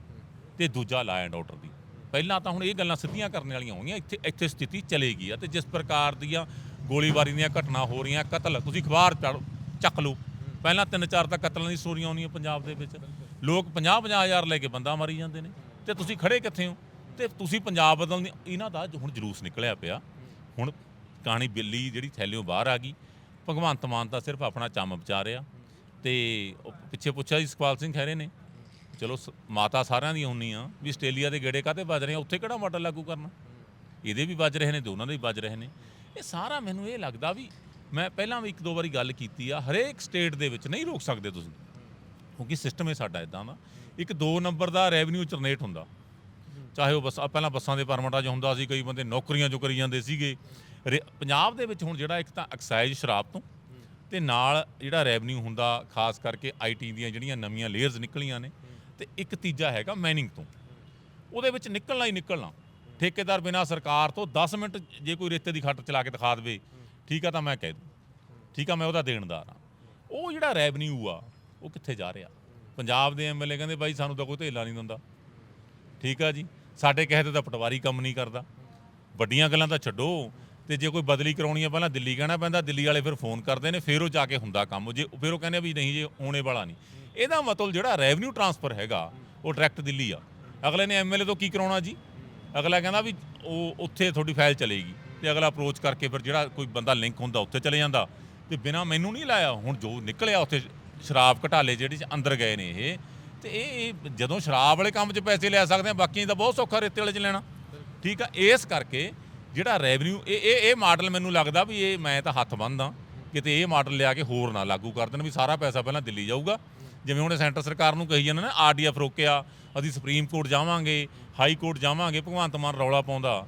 ਤੇ ਦੂਜਾ ਲਾ ਐਂਡ ਆਰਡਰ ਦੀ। ਪਹਿਲਾਂ ਤਾਂ ਹੁਣ ਇਹ ਗੱਲਾਂ ਸਿੱਧੀਆਂ ਕਰਨ ਵਾਲੀਆਂ ਹੋਣਗੀਆਂ ਇੱਥੇ ਇੱਥੇ ਸਥਿਤੀ ਚਲੇਗੀ ਆ ਤੇ ਜਿਸ ਪ੍ਰਕਾਰ ਦੀਆਂ ਗੋਲੀਬਾਰੀ ਦੀਆਂ ਘਟਨਾ ਹੋ ਰਹੀਆਂ, ਕਤਲ, ਤੁਸੀਂ ਅਖਬਾਰ ਪੜ੍ਹ- ਚੱਕ ਲਓ। ਪਹਿਲਾਂ ਤਿੰਨ ਚਾਰ ਤਾਂ ਕਤਲਾਂ ਦੀ ਸਟੋਰੀਆਂ ਆਉਂਦੀਆਂ ਪੰਜਾਬ ਦੇ ਵਿੱਚ। ਲੋਕ 50 50 ਹਜ਼ਾਰ ਲੈ ਕੇ ਬੰਦਾ ਮਾਰੀ ਜਾਂਦੇ ਨੇ। ਤੇ ਤੁਸੀਂ ਖੜੇ ਕਿੱਥੇ ਹੋ? ਤੇ ਤੁਸੀਂ ਪੰਜਾਬ ਬਦਲਣ ਦੀ ਇਹਨਾਂ ਦਾ ਹੁਣ ਜਲੂਸ ਨਿਕਲਿਆ ਪਿਆ। ਹੁਣ ਕਹਾਣੀ ਬਿੱਲੀ ਜਿਹੜੀ ਥੈਲਿਓਂ ਬਾਹਰ ਆ ਗਈ। ਭਗਵੰਤ ਮਾਨ ਤਾਂ ਸਿਰਫ ਆਪਣਾ ਚੰਮ ਬਚਾ ਰਿਹਾ। ਤੇ ਪਿੱਛੇ ਪੁੱਛਿਆ ਜੀ ਸੁਖਪਾਲ ਸਿੰਘ ਖਹਿਰੇ ਨੇ, ਚਲੋ ਸ- ਮਾਤਾ ਸਾਰਿਆਂ ਦੀ ਹੁੰਨੀ ਆ ਵੀ ਆਸਟ੍ਰੇਲੀਆ ਦੇ ਗੇੜੇ ਕਾਤੇ ਵੱਜ ਰਹੇ ਆ? ਉੱਥੇ ਕਿਹੜਾ ਮਾਡਲ ਲਾਗੂ ਕਰਨਾ? ਇਹਦੇ ਵੀ ਵੱਜ ਰਹੇ ਨੇ ਤੇ ਉਹਨਾਂ ਦੇ ਵੀ ਵੱਜ ਰਹੇ ਨੇ। ਇਹ ਸਾਰਾ ਮੈਨੂੰ ਇਹ ਲੱਗਦਾ ਵੀ ਮੈਂ ਪਹਿਲਾਂ ਵੀ ਇੱਕ ਦੋ ਵਾਰੀ ਗੱਲ ਕੀਤੀ ਆ, ਹਰੇਕ ਸਟੇਟ ਦੇ ਵਿੱਚ ਨਹੀਂ ਰੋਕ ਸਕਦੇ ਤੁਸੀਂ। ਕਿਉਂਕਿ ਸਿਸਟਮ ਇਹ ਸਾਡਾ ਇਦਾਂ ਦਾ। ਇੱਕ ਦੋ ਨੰਬਰ ਦਾ ਰੈਵਨਿਊ ਜਨਰੇਟ ਹੁੰਦਾ। ਚਾਹੇ ਉਹ ਬੱਸ, ਪਹਿਲਾਂ ਬੱਸਾਂ ਦੇ ਪਰਮਿਟਾਂ 'ਚ ਹੁੰਦਾ ਸੀ, ਕਈ ਬੰਦੇ ਨੌਕਰੀਆਂ ਜੋ ਕਰੀ ਜਾਂਦੇ ਸੀਗੇ। ਰੇ- ਪੰਜਾਬ ਦੇ ਵਿੱਚ ਹੁਣ ਜਿਹੜਾ ਇੱਕ ਤਾਂ ਐਕਸਾਈਜ਼ ਸ਼ਰਾਬ ਤੋਂ ਤੇ ਨਾਲ ਜਿਹੜਾ ਰੈਵਨਿਊ ਹੁੰਦਾ, ਖਾਸ ਕਰਕੇ ਆਈਟੀ ਦੀਆਂ ਜਿਹੜੀਆਂ ਨਵੀਆਂ ਲੇਅਰਸ ਨਿਕਲੀਆਂ ਨੇ ਤੇ ਇੱਕ ਤੀਜਾ ਹੈਗਾ ਮਾਈਨਿੰਗ ਤੋਂ। ਉਹਦੇ ਵਿੱਚ ਨਿਕਲਣਾ ਹੀ ਨਿਕਲਣਾ। ਠੇਕੇਦਾਰ ਬਿਨਾ ਸਰਕਾਰ ਤੋਂ 10 ਮਿੰਟ ਜੇ ਕੋਈ ਰੇਤੇ ਦੀ ਖੱਟ ਚਲਾ ਕੇ ਦਿਖਾ ਦੇਵੇ ਠੀਕ ਆ ਤਾਂ ਮੈਂ ਕਹਿ ਦੂੰ। ਠੀਕ ਆ, ਮੈਂ ਉਹਦਾ ਦੇਣਦਾਰ ਆ। ਉਹ ਜਿਹੜਾ ਰੈਵਨਿਊ ਆ, ਉਹ ਕਿੱਥੇ ਜਾ ਰਿਹਾ? ਪੰਜਾਬ ਦੇ ਐਮਐਲਏ ਕਹਿੰਦੇ, ਬਾਈ, ਸਾਨੂੰ ਤਾਂ ਕੋਈ ਧੇਲਾ ਨਹੀਂ ਦਿੰਦਾ। ਠੀਕ ਆ ਜੀ? ਸਾਡੇ ਕਿਸੇ ਤੇ ਤਾਂ ਪਟਵਾਰੀ ਕੰਮ ਨਹੀਂ ਕਰਦਾ। ਵੱਡੀਆਂ ਗੱਲਾਂ ਤਾਂ ਛੱਡੋ। ਤੇ ਜੇ ਕੋਈ ਬਦਲੀ ਕਰਾਉਣੀ ਆ, ਪਹਿਲਾਂ ਦਿੱਲੀ ਕਹਿਣਾ ਪੈਂਦਾ। ਦਿੱਲੀ ਵਾਲੇ ਫਿਰ ਫੋਨ ਕਰਦੇ ਨੇ, ਫਿਰ ਉਹ ਜਾ ਕੇ ਹੁੰਦਾ ਕੰਮ। ਜੇ, ਫਿਰ ਉਹ ਕਹਿੰਦੇ ਵੀ ਨਹੀਂ, ਜੇ ਆਉਣੇ ਵਾਲਾ ਨਹੀਂ। ਇਹਦਾ ਮਤਲਬ ਜਿਹੜਾ ਰੈਵਨਿਊ ਟਰਾਂਸਫਰ ਹੈਗਾ, ਉਹ ਡਾਇਰੈਕਟ ਦਿੱਲੀ ਆ। ਅਗਲੇ ਨੇ ਐਮਐਲਏ ਤੋਂ ਕੀ ਕਰਾਉਣਾ ਜੀ? ਅਗਲਾ ਕਹਿੰਦਾ ਵੀ ਉਹ, ਉੱਥੇ ਤੁਹਾਡੀ ਫਾਈਲ ਚਲੇਗੀ। ਤੇ ਅਗਲਾ ਅਪਰੋਚ ਕਰਕੇ ਫਿਰ ਜਿਹੜਾ ਕੋਈ ਬੰਦਾ ਲਿੰਕ ਹੁੰਦਾ ਉੱਥੇ ਚਲੇ ਜਾਂਦਾ। ਤੇ ਬਿਨਾ ਮੈਨੂੰ ਨਹੀਂ ਲਾਇਆ, ਹੁਣ ਜੋ ਨਿਕਲਿਆ ਉੱਥੇ ਸ਼ਰਾਬ ਘਟਾਲੇ ਜਿਹੜੀ ਚ ਅੰਦਰ ਗਏ ਨੇ ਇਹ, ਤੇ ਇਹ ਇਹ ਜਦੋਂ ਸ਼ਰਾਬ ਵਾਲੇ ਕੰਮ 'ਚ ਪੈਸੇ ਲੈ ਸਕਦੇ ਆ, ਬਾਕੀਆਂ ਦਾ ਬਹੁਤ ਸੌਖਾ ਰੇਤੇ ਵਾਲੇ 'ਚ ਲੈਣਾ। ਠੀਕ ਆ, ਇਸ ਕਰਕੇ ਜਿਹੜਾ ਰੈਵਨਿਊ ਇਹ ਇਹ ਇਹ ਮਾਡਲ ਮੈਨੂੰ ਲੱਗਦਾ ਵੀ ਇਹ ਮੈਂ ਤਾਂ ਹੱਥ ਬੰਨਦਾ, ਕਿਤੇ ਇਹ ਮਾਡਲ ਲਿਆ ਕੇ ਹੋਰ ਨਾ ਲਾਗੂ ਕਰ ਦੇਣ ਵੀ ਸਾਰਾ ਪੈਸਾ ਪਹਿਲਾਂ ਦਿੱਲੀ ਜਾਊਗਾ। ਜਿਵੇਂ ਹੁਣ ਸੈਂਟਰ ਸਰਕਾਰ ਨੂੰ ਕਹੀ ਜਾਂਦੇ ਨੇ, ਆਰਡੀਐਫ ਰੋਕਿਆ, ਅਸੀਂ ਸੁਪਰੀਮ ਕੋਰਟ ਜਾਵਾਂਗੇ, ਹਾਈ ਕੋਰਟ ਜਾਵਾਂਗੇ, ਭਗਵੰਤ ਮਾਨ ਰੌਲਾ ਪਾਉਂਦਾ।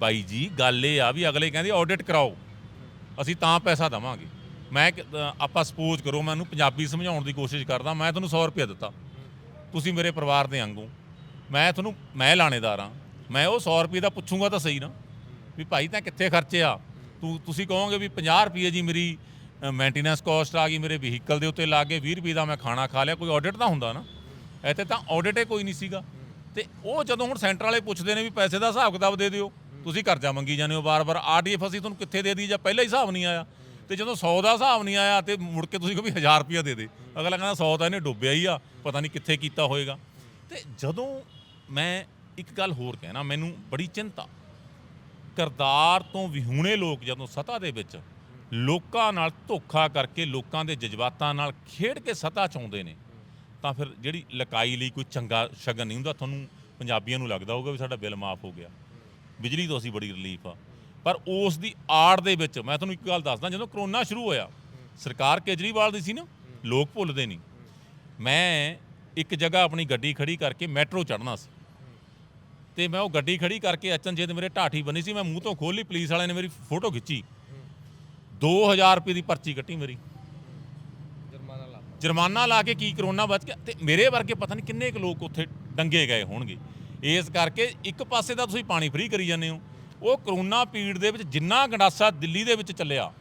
ਬਾਈ ਜੀ ਗੱਲ ਇਹ ਆ ਵੀ ਅਗਲੇ ਕਹਿੰਦੇ ਆਡਿਟ ਕਰਾਓ। ਅਸੀਂ ਤਾਂ ਪੈਸਾ ਦਵਾਂਗੇ। ਮੈਂ ਕਿ- ਅ, ਆਪਾਂ ਸਪੋਜ਼ ਕਰੋ ਮੈਂ ਉਹਨੂੰ ਪੰਜਾਬੀ ਸਮਝਾਉਣ ਦੀ ਕੋਸ਼ਿਸ਼ ਕਰਦਾ ਮੈਂ ਤੁਹਾਨੂੰ 100 ਰੁਪਏ ਦਿੱਤਾ। ਤੁਸੀਂ ਮੇਰੇ ਪਰਿਵਾਰ ਦੇ ਅੰਗੋ ਮੈਂ ਤੁਹਾਨੂੰ ਮੈਂ ਲਾਣੇਦਾਰ ਹਾਂ। ਮੈਂ ਉਹ 100 ਰੁਪਏ ਦਾ ਪੁੱਛੂੰਗਾ ਤਾਂ ਸਹੀ ਨਾ। ਵੀ ਭਾਈ ਤਾਂ ਕਿੱਥੇ ਖਰਚਿਆ ਤੂੰ ਤੁਸੀਂ ਕਹੋਗੇ ਵੀ 50 ਰੁਪਏ ਜੀ ਮੇਰੀ ਮੇਨਟੇਨੈਂਸ ਕਾਸਟ ਆ ਗਈ ਮੇਰੇ ਵਹੀਕਲ ਦੇ ਉੱਤੇ ਲੱਗ ਗਏ 20 ਰੁਪਏ ਦਾ ਮੈਂ ਖਾਣਾ ਖਾ ਲਿਆ ਕੋਈ ਆਡਿਟ ਤਾਂ ਹੁੰਦਾ ਨਾ? ਇੱਥੇ ਤਾਂ ਆਡਿਟ ਹੀ ਕੋਈ ਨਹੀਂ ਸੀਗਾ। ਤੇ ਉਹ ਜਦੋਂ ਹੁਣ ਸੈਂਟਰ ਵਾਲੇ ਪੁੱਛਦੇ ਨੇ ਵੀ ਪੈਸੇ ਦਾ ਹਿਸਾਬ ਕਿਤਾਬ ਦੇ ਦਿਓ। ਤੁਸੀਂ ਕਰਜ਼ਾ ਮੰਗੀ ਜਾਂਦੇ ਹੋ ਵਾਰ-ਵਾਰ ਆਰਡੀਐਫ ਅਸੀਂ ਤੁਹਾਨੂੰ ਕਿੱਥੇ ਦੇ ਦੀ ਜਾਂ ਪਹਿਲਾਂ ਹੀ ਹਿਸਾਬ ਨਹੀਂ ਆਇਆ। ਤੇ ਜਦੋਂ 100 ਦਾ ਹਿਸਾਬ ਨਹੀਂ ਆਇਆ ਤੇ ਮੁੜ ਕੇ ਤੁਸੀਂ ਕਹੋ ਵੀ 1000 ਰੁਪਇਆ ਦੇ ਦੇ। ਅਗਲਾ ਕਹਿੰਦਾ 100 ਤਾਂ ਇਹਨੇ ਡੁੱਬਿਆ ਹੀ ਆ, ਪਤਾ ਨਹੀਂ ਕਿੱਥੇ ਕੀਤਾ ਹੋਏਗਾ। ਤੇ ਜਦੋਂ ਮੈਂ ਇੱਕ ਗੱਲ ਹੋਰ ਕਹਿਣਾ, ਮੈਨੂੰ ਬੜੀ ਚਿੰਤਾ। ਕਰਤਾਰ ਤੋਂ ਵਿਹੂਣੇ ਲੋਕ ਜਦੋਂ ਸਤਾ ਦੇ ਵਿੱਚ ਲੋਕਾਂ ਨਾਲ ਧੋਖਾ ਕਰਕੇ ਲੋਕਾਂ ਦੇ ਜਜ਼ਬਾਤਾਂ ਨਾਲ ਖੇਡ ਕੇ ਸੱਤਾ ਚਾਹੁੰਦੇ ਨੇ, ਤਾਂ ਫਿਰ ਜਿਹੜੀ ਲਕਾਈ ਲਈ ਕੋਈ ਚੰਗਾ ਸ਼ਗਨ ਨਹੀਂ ਹੁੰਦਾ, ਤੁਹਾਨੂੰ ਪੰਜਾਬੀਆਂ ਨੂੰ ਲੱਗਦਾ ਹੋਊਗਾ ਵੀ ਸਾਡਾ ਬਿੱਲ ਮਾਫ ਹੋ ਗਿਆ। ਬਿਜਲੀ ਤੋਂ ਅਸੀਂ ਬੜੀ ਰਿਲੀਫ ਆ। ਪਰ ਉਸ ਦੀ ਆੜ ਦੇ ਵਿੱਚ ਮੈਂ ਤੁਹਾਨੂੰ ਇੱਕ ਗੱਲ ਦੱਸਦਾ ਜਦੋਂ ਕਰੋਨਾ ਸ਼ੁਰੂ ਹੋਇਆ ਸਰਕਾਰ ਕੇਜਰੀਵਾਲ ਦੀ ਸੀ ਨਾ ਲੋਕ ਭੁੱਲਦੇ ਨਹੀਂ। ਮੈਂ ਇੱਕ ਜਗ੍ਹਾ ਆਪਣੀ ਗੱਡੀ ਖੜੀ ਕਰਕੇ ਮੈਟਰੋ ਚੜ੍ਹਨਾ ਸੀ। ਤੇ ਮੈਂ ਉਹ ਗੱਡੀ ਖੜੀ ਕਰਕੇ ਅਚਨਚੇਤ ਮੇਰੇ ਢਾਠੀ ਬਣੀ ਸੀ ਮੈਂ ਮੂੰਹ ਤੋਂ ਖੋਲੀ ਪੁਲਿਸ ਵਾਲਿਆਂ ਨੇ ਮੇਰੀ ਫੋਟੋ ਖਿੱਚੀ। 2000 ਰੁਪਏ ਦੀ ਪਰਚੀ ਕੱਟੀ ਮੇਰੀ। ਜੁਰਮਾਨਾ ਲਾ ਜੁਰਮਾਨਾ ਲਾ ਕੇ ਕੀ ਕਰੋਨਾ ਬਚ ਗਿਆ? ਤੇ ਮੇਰੇ ਵਰਗੇ ਪਤਾ ਨਹੀਂ ਕਿੰਨੇ ਕੁ ਲੋਕ ਉੱਥੇ ਡੰਗੇ ਗਏ ਹੋਣਗੇ। ਇਸ ਕਰਕੇ ਇੱਕ ਪਾਸੇ ਤਾਂ ਤੁਸੀਂ ਪਾਣੀ ਫ੍ਰੀ ਕਰੀ ਜਾਂਦੇ ਹੋ। ਉਹ ਕਰੋਨਾ ਪੀੜ ਦੇ ਵਿੱਚ ਜਿੰਨਾ ਗੰਡਾਸਾ ਦਿੱਲੀ ਦੇ ਵਿੱਚ ਚੱਲਿਆ,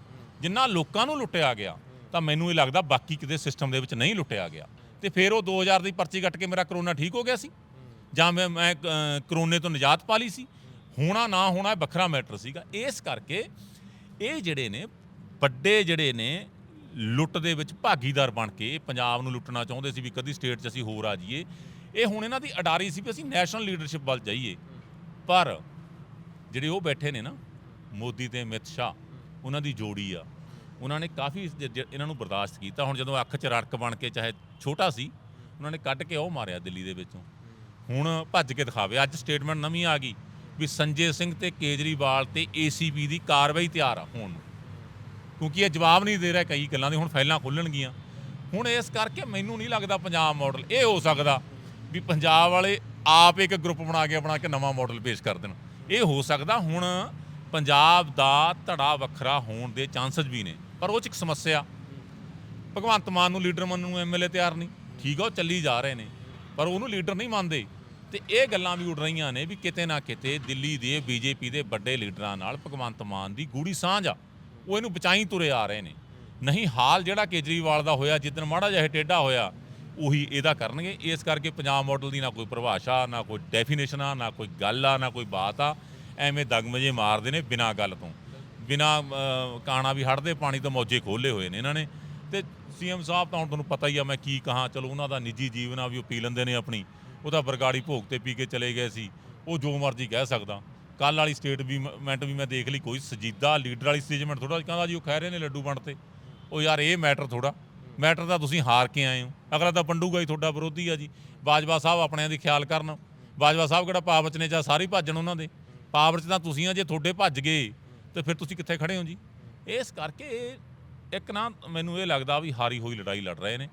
ਜਿੰਨਾ ਲੋਕਾਂ ਨੂੰ ਲੁੱਟਿਆ ਗਿਆ, ਤਾਂ ਮੈਨੂੰ ਇਹ ਲੱਗਦਾ ਬਾਕੀ ਕਿਤੇ ਸਿਸਟਮ ਦੇ ਵਿੱਚ ਨਹੀਂ ਲੁੱਟਿਆ ਗਿਆ। ਤੇ ਫਿਰ ਉਹ 2000 ਦੀ ਪਰਚੀ ਕੱਟ ਕੇ ਮੇਰਾ ਕਰੋਨਾ ਠੀਕ ਹੋ ਗਿਆ ਸੀ। ਜਾਂ ਮੈਂ ਮੈਂ ਕਰੋਨੇ ਤੋਂ ਨਿਜਾਤ ਪਾ ਲਈ ਸੀ। ਹੋਣਾ ਨਾ ਹੋਣਾ ਇਹ ਵੱਖਰਾ ਮੈਟਰ ਸੀਗਾ। ਇਸ ਕਰਕੇ ਇਹ ਜਿਹੜੇ ਨੇ, ਵੱਡੇ ਜਿਹੜੇ ਨੇ, ਲੁੱਟ ਦੇ ਵਿੱਚ ਭਾਗੀਦਾਰ ਬਣ ਕੇ ਪੰਜਾਬ ਨੂੰ ਲੁੱਟਣਾ ਚਾਹੁੰਦੇ ਸੀ ਵੀ ਕਦੀ ਸਟੇਟ 'ਚ ਅਸੀਂ ਹੋਰ ਆ ਜਾਈਏ। ਇਹ ਹੁਣ ਇਹਨਾਂ ਦੀ ਅਡਾਰੀ ਸੀ ਵੀ ਅਸੀਂ ਨੈਸ਼ਨਲ ਲੀਡਰਸ਼ਿਪ ਵੱਲ ਜਾਈਏ। ਪਰ ਜਿਹੜੇ ਉਹ ਬੈਠੇ ਨੇ ਨਾ, ਮੋਦੀ ਤੇ ਅਮਿਤ ਸ਼ਾਹ, ਉਹਨਾਂ ਦੀ ਜੋੜੀ ਆ। ਉਹਨਾਂ ਨੇ ਕਾਫੀ ਇਹਨਾਂ ਨੂੰ ਬਰਦਾਸ਼ਤ ਕੀਤਾ। ਹੁਣ ਜਦੋਂ ਅੱਖ 'ਚ ਰੜਕ ਬਣ ਕੇ ਚਾਹੇ ਛੋਟਾ ਸੀ, ਉਹਨਾਂ ਨੇ ਕੱਢ ਕੇ ਉਹ ਮਾਰਿਆ ਦਿੱਲੀ ਦੇ ਵਿੱਚੋਂ। ਹੁਣ ਭੱਜ ਕੇ ਦਿਖਾਵੇ। ਅੱਜ ਸਟੇਟਮੈਂਟ ਨਵੀਂ ਆ ਗਈ ਵੀ ਸੰਜੇ ਸਿੰਘ ਤੇ ਕੇਜਰੀਵਾਲ ਤੇ ਏਸੀਪੀ ਦੀ ਕਾਰਵਾਈ ਤਿਆਰ ਆ ਹੋਣ ਨੂੰ। ਕਿਉਂਕਿ ਇਹ ਜਵਾਬ ਨਹੀਂ ਦੇ ਰਿਹਾ ਕਈ ਗੱਲਾਂ ਦੇ। ਹੁਣ ਫਾਈਲਾਂ ਖੁੱਲਣਗੀਆਂ। ਹੁਣ ਇਸ ਕਰਕੇ ਮੈਨੂੰ ਨਹੀਂ ਲੱਗਦਾ ਪੰਜਾਬ ਮਾਡਲ ਇਹ ਹੋ ਸਕਦਾ ਵੀ ਪੰਜਾਬ ਵਾਲੇ ਆਪ ਇੱਕ ਗਰੁੱਪ ਬਣਾ ਕੇ ਬਣਾ ਕੇ ਨਵਾਂ ਮਾਡਲ ਪੇਸ਼ ਕਰ ਦੇਣ। ਇਹ ਹੋ ਸਕਦਾ ਹੁਣ ਪੰਜਾਬ ਦਾ ਧੜਾ ਵੱਖਰਾ ਹੋਣ ਦੇ ਚਾਂਸਸ ਵੀ ਨੇ, ਪਰ ਉਹ ਚ ਇੱਕ ਸਮੱਸਿਆ। ਭਗਵੰਤ ਮਾਨ ਨੂੰ ਲੀਡਰ ਮੰਨਣ ਨੂੰ ਐਮਐਲਏ ਤਿਆਰ ਨਹੀਂ। ਠੀਕ ਆ, ਉਹ ਚੱਲੀ ਜਾ ਰਹੇ ਨੇ, ਪਰ ਉਹਨੂੰ ਲੀਡਰ ਨਹੀਂ ਮੰਨਦੇ। ਤੇ ਇਹ ਗੱਲਾਂ ਵੀ ਉੱਡ ਰਹੀਆਂ ਨੇ ਵੀ ਕਿਤੇ ਨਾ ਕਿਤੇ ਦਿੱਲੀ ਦੇ ਬੀਜੇਪੀ ਦੇ ਵੱਡੇ ਲੀਡਰਾਂ ਨਾਲ ਭਗਵੰਤ ਮਾਨ ਦੀ ਗੂੜੀ ਸਾਂਝ ਆ। ਉਹ ਇਹਨੂੰ ਬਚਾਈ ਤੁਰੇ ਆ ਰਹੇ ਨੇ। ਨਹੀਂ ਹਾਲ ਜਿਹੜਾ ਕੇਜਰੀਵਾਲ ਦਾ ਹੋਇਆ, ਜਿੱਦਣ ਮਾੜਾ ਜਿਹਾ ਇਹ ਟੇਢਾ ਹੋਇਆ ਉਹੀ ਇਹਦਾ ਕਰਨਗੇ। ਇਸ ਕਰਕੇ ਪੰਜਾਬ ਮਾਡਲ ਦੀ ਨਾ ਕੋਈ ਪਰਿਭਾਸ਼ਾ, ਨਾ ਕੋਈ ਡੈਫੀਨੇਸ਼ਨ ਆ, ਨਾ ਕੋਈ ਗੱਲ ਆ, ਨਾ ਕੋਈ ਬਾਤ ਆ। ਐਵੇਂ ਦਗਮਜੇ ਮਾਰਦੇ ਨੇ ਬਿਨਾਂ ਗੱਲ ਤੋਂ। ਬਿਨਾਂ ਕਾਣਾ ਵੀ ਹੜਦੇ ਪਾਣੀ ਤੋਂ ਮੌਜੇ ਖੋਲੇ ਹੋਏ ਨੇ ਇਹਨਾਂ ਨੇ। ਤੇ ਸੀਐਮ ਸਾਹਿਬ ਤਾਂ ਹੁਣ ਤੁਹਾਨੂੰ ਪਤਾ ਹੀ ਆ, ਮੈਂ ਕੀ ਕਹਾਂ, ਚਲੋ ਉਹਨਾਂ ਦਾ ਨਿੱਜੀ ਜੀਵਨ ਆ ਵੀ ਉਹ ਪੀ ਲੈਂਦੇ ਨੇ ਆਪਣੀ। ਉਹਦਾ ਬਰਗਾੜੀ ਭੋਗ ਤੇ ਪੀ ਕੇ ਚਲੇ ਗਏ ਸੀ। ਉਹ ਜੋ ਮਰਜ਼ੀ ਕਹਿ ਸਕਦਾ। ਕੱਲ ਵਾਲੀ ਸਟੇਟ ਵੀ ਮੈਂਟ ਵੀ ਮੈਂ ਦੇਖ ਲਈ ਕੋਈ ਸਜੀਦਾ ਲੀਡਰ ਵਾਲੀ ਸਟੇਟਮੈਂਟ ਥੋੜਾ ਕਹਿੰਦਾ ਜੀ, ਉਹ ਖਹਿ ਰਹੇ ਨੇ ਲੱਡੂ ਵੰਡ ਤੇ। ਉਹ ਯਾਰ ਇਹ ਮੈਟਰ ਥੋੜਾ ਮੈਟਰ ਤਾਂ ਤੁਸੀਂ ਹਾਰ ਕੇ ਆਏ ਹੋ। ਅਗਲਾ ਤਾਂ ਪੰਡੂਗਾ ਹੀ ਤੁਹਾਡਾ ਵਿਰੋਧੀ ਆ ਜੀ। ਬਾਜਵਾ ਸਾਹਿਬ ਆਪਣਿਆਂ ਦੀ ਖਿਆਲ ਕਰਨ। ਬਾਜਵਾ ਸਾਹਿਬ ਕਿਹੜਾ ਪਾਵਰ ਚ ਨੇ ਜਾਂ ਸਾਰੀ ਭੱਜਣ ਉਹਨਾਂ ਦੇ। ਪਾਵਰ ਚ ਤਾਂ ਤੁਸੀਂ ਆ, ਜੇ ਤੁਹਾਡੇ ਭੱਜ ਗਏ, ਤੇ ਫਿਰ ਤੁਸੀਂ ਕਿੱਥੇ ਖੜੇ ਹੋ ਜੀ? ਇਸ ਕਰਕੇ ਇੱਕ ਨਾ ਮੈਨੂੰ ਇਹ ਲੱਗਦਾ ਵੀ ਹਾਰੀ ਹੋਈ ਲੜਾਈ ਲੜ ਰਹੇ ਨੇ।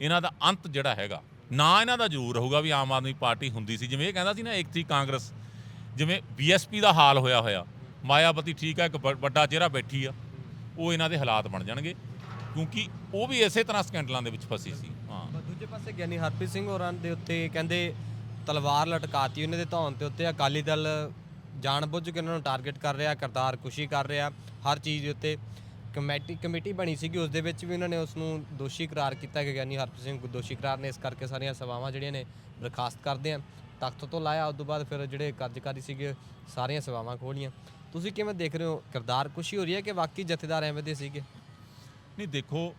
ਇਹਨਾਂ ਦਾ ਅੰਤ ਜਿਹੜਾ ਹੈਗਾ, ਨਾ ਇਹਨਾਂ ਦਾ ਜ਼ਰੂਰ ਰਹੂਗਾ ਵੀ ਆਮ ਆਦਮੀ ਪਾਰਟੀ ਹੁੰਦੀ ਸੀ। ਜਿਵੇਂ ਇਹ ਕਹਿੰਦਾ ਸੀ ਨਾ, ਇੱਕ ਸੀ ਕਾਂਗਰਸ। ਜਿਵੇਂ ਬੀਐਸਪੀ ਦਾ ਹਾਲ ਹੋਇਆ ਹੋਇਆ। ਮਾਇਆਵਤੀ ਠੀਕ ਹੈ ਇੱਕ ਵ- ਵੱਡਾ ਚਿਹਰਾ ਬੈਠੀ ਆ। ਉਹ ਇਹਨਾਂ ਦੇ ਹਾਲਾਤ ਬਣ ਜਾਣਗੇ। ਕਿਉਂਕਿ ਉਹ ਵੀ ਇਸੇ ਤਰ੍ਹਾਂ ਸਕੈਂਡਲਾਂ ਦੇ ਵਿੱਚ ਫਸੀ ਸੀ, ਹਾਂ। ਦੂਜੇ ਪਾਸੇ ਗਿਆਨੀ ਹਰਪ੍ਰੀਤ ਸਿੰਘ ਹੋਰਾਂ ਦੇ ਉੱਤੇ ਕਹਿੰਦੇ ਤਲਵਾਰ ਲਟਕਾਤੀ ਉਹਨਾਂ ਦੇ ਧੌਣ ਤੇ ਉੱਤੇ ਅਕਾਲੀ ਦਲ ਜਾਣਬੁੱਝ ਕੇ ਉਹਨਾਂ ਨੂੰ ਟਾਰਗੇਟ ਕਰ ਰਿਹਾ, ਕਰਤਾਰ ਕੁਸ਼ੀ ਕਰ ਰਿਹਾ, ਹਰ ਚੀਜ਼ ਦੇ ਉੱਤੇ ਕਮੇਟੀ ਕਮੇਟੀ ਬਣੀ ਸੀਗੀ, ਉਸ ਦੇ ਵਿੱਚ ਵੀ ਉਹਨਾਂ ਨੇ ਉਸ ਨੂੰ ਦੋਸ਼ੀ ਕਰਾਰ ਕੀਤਾ ਕਿ ਗਿਆਨੀ ਹਰਪ੍ਰੀਤ ਸਿੰਘ ਦੋਸ਼ੀ ਕਰਾਰ ਨੇ, ਇਸ ਕਰਕੇ ਸਾਰੀਆਂ ਸਭਾਵਾਂ ਜਿਹੜੀਆਂ ਨੇ ਬਰਖਾਸਤ ਕਰਦੇ ਆ। ਤਖਤ ਤੋਂ ਲਾਇਆ, ਉਸ ਤੋਂ ਬਾਅਦ ਫਿਰ ਜਿਹੜੇ ਕਾਰਜਕਾਰੀ ਸੀਗੇ, ਸਾਰੀਆਂ ਸਭਾਵਾਂ ਖੋਲੀਆਂ ਤੁਸੀਂ ਕਿਵੇਂ ਦੇਖ ਰਹੇ ਹੋ? ਕਰਤਾਰ ਕੁਸ਼ੀ ਹੋ ਰਹੀ ਹੈ ਕਿ ਵਾਕਈ ਜਥੇਦਾਰ ਐਵੇਂ ਦੇ ਸੀਗੇ? ਨਹੀਂ, ਦੇਖੋ,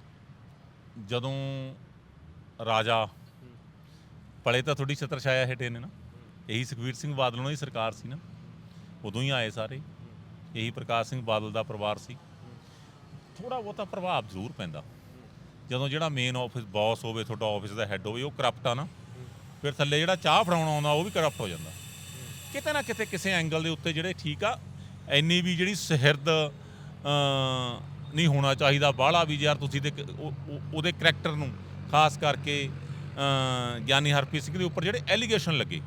ਜਦੋਂ ਰਾਜਾ ਪਲੇ ਤਾਂ ਤੁਹਾਡੀ ਛਤਰ ਛਾਇਆ ਹੇਠੇ ਨੇ ਨਾ, ਇਹੀ ਸੁਖਬੀਰ ਸਿੰਘ ਬਾਦਲ ਨੂੰ ਹੀ ਸਰਕਾਰ ਸੀ ਨਾ, ਉਦੋਂ ਹੀ ਆਏ ਸਾਰੇ। ਇਹੀ ਪ੍ਰਕਾਸ਼ ਸਿੰਘ ਬਾਦਲ ਦਾ ਪਰਿਵਾਰ ਸੀ। ਥੋੜਾ ਬਹੁਤਾ ਪ੍ਰਭਾਵ ਜ਼ਰੂਰ ਪੈਂਦਾ। ਜਦੋਂ ਜਿਹੜਾ ਮੇਨ ਆਫਿਸ ਬਾਸ ਹੋਵੇ, ਤੁਹਾਡਾ ਆਫਿਸ ਦਾ ਹੈੱਡ ਹੋਵੇ, ਉਹ ਕਰਪਟ ਆ ਨਾ, ਫਿਰ ਥੱਲੇ ਜਿਹੜਾ ਚਾਹ ਫੜਾਉਣ ਆਉਂਦਾ, ਉਹ ਵੀ ਕਰਪਟ ਹੋ ਜਾਂਦਾ। ਕਿਤੇ ਨਾ ਕਿਤੇ ਕਿਸੇ ਐਂਗਲ ਦੇ ਉੱਤੇ ਜਿਹੜੇ ਠੀਕ ਆ ਐਨੀ ਵੀ ਜਿਹੜੀ ਸਹਿਰਦ ਨਹੀਂ ਹੋਣਾ ਚਾਹੀਦਾ ਬਾਹਲਾ ਵੀ ਯਾਰ ਤੁਸੀਂ ਤੇ ਉਹਦੇ ਕਰੈਕਟਰ ਨੂੰ ਖਾਸ ਕਰਕੇ ਗਿਆਨੀ ਹਰਪ੍ਰੀਤ ਸਿੰਘ ਦੇ ਉੱਪਰ ਜਿਹੜੇ ਐਲੀਗੇਸ਼ਨ ਲੱਗੇ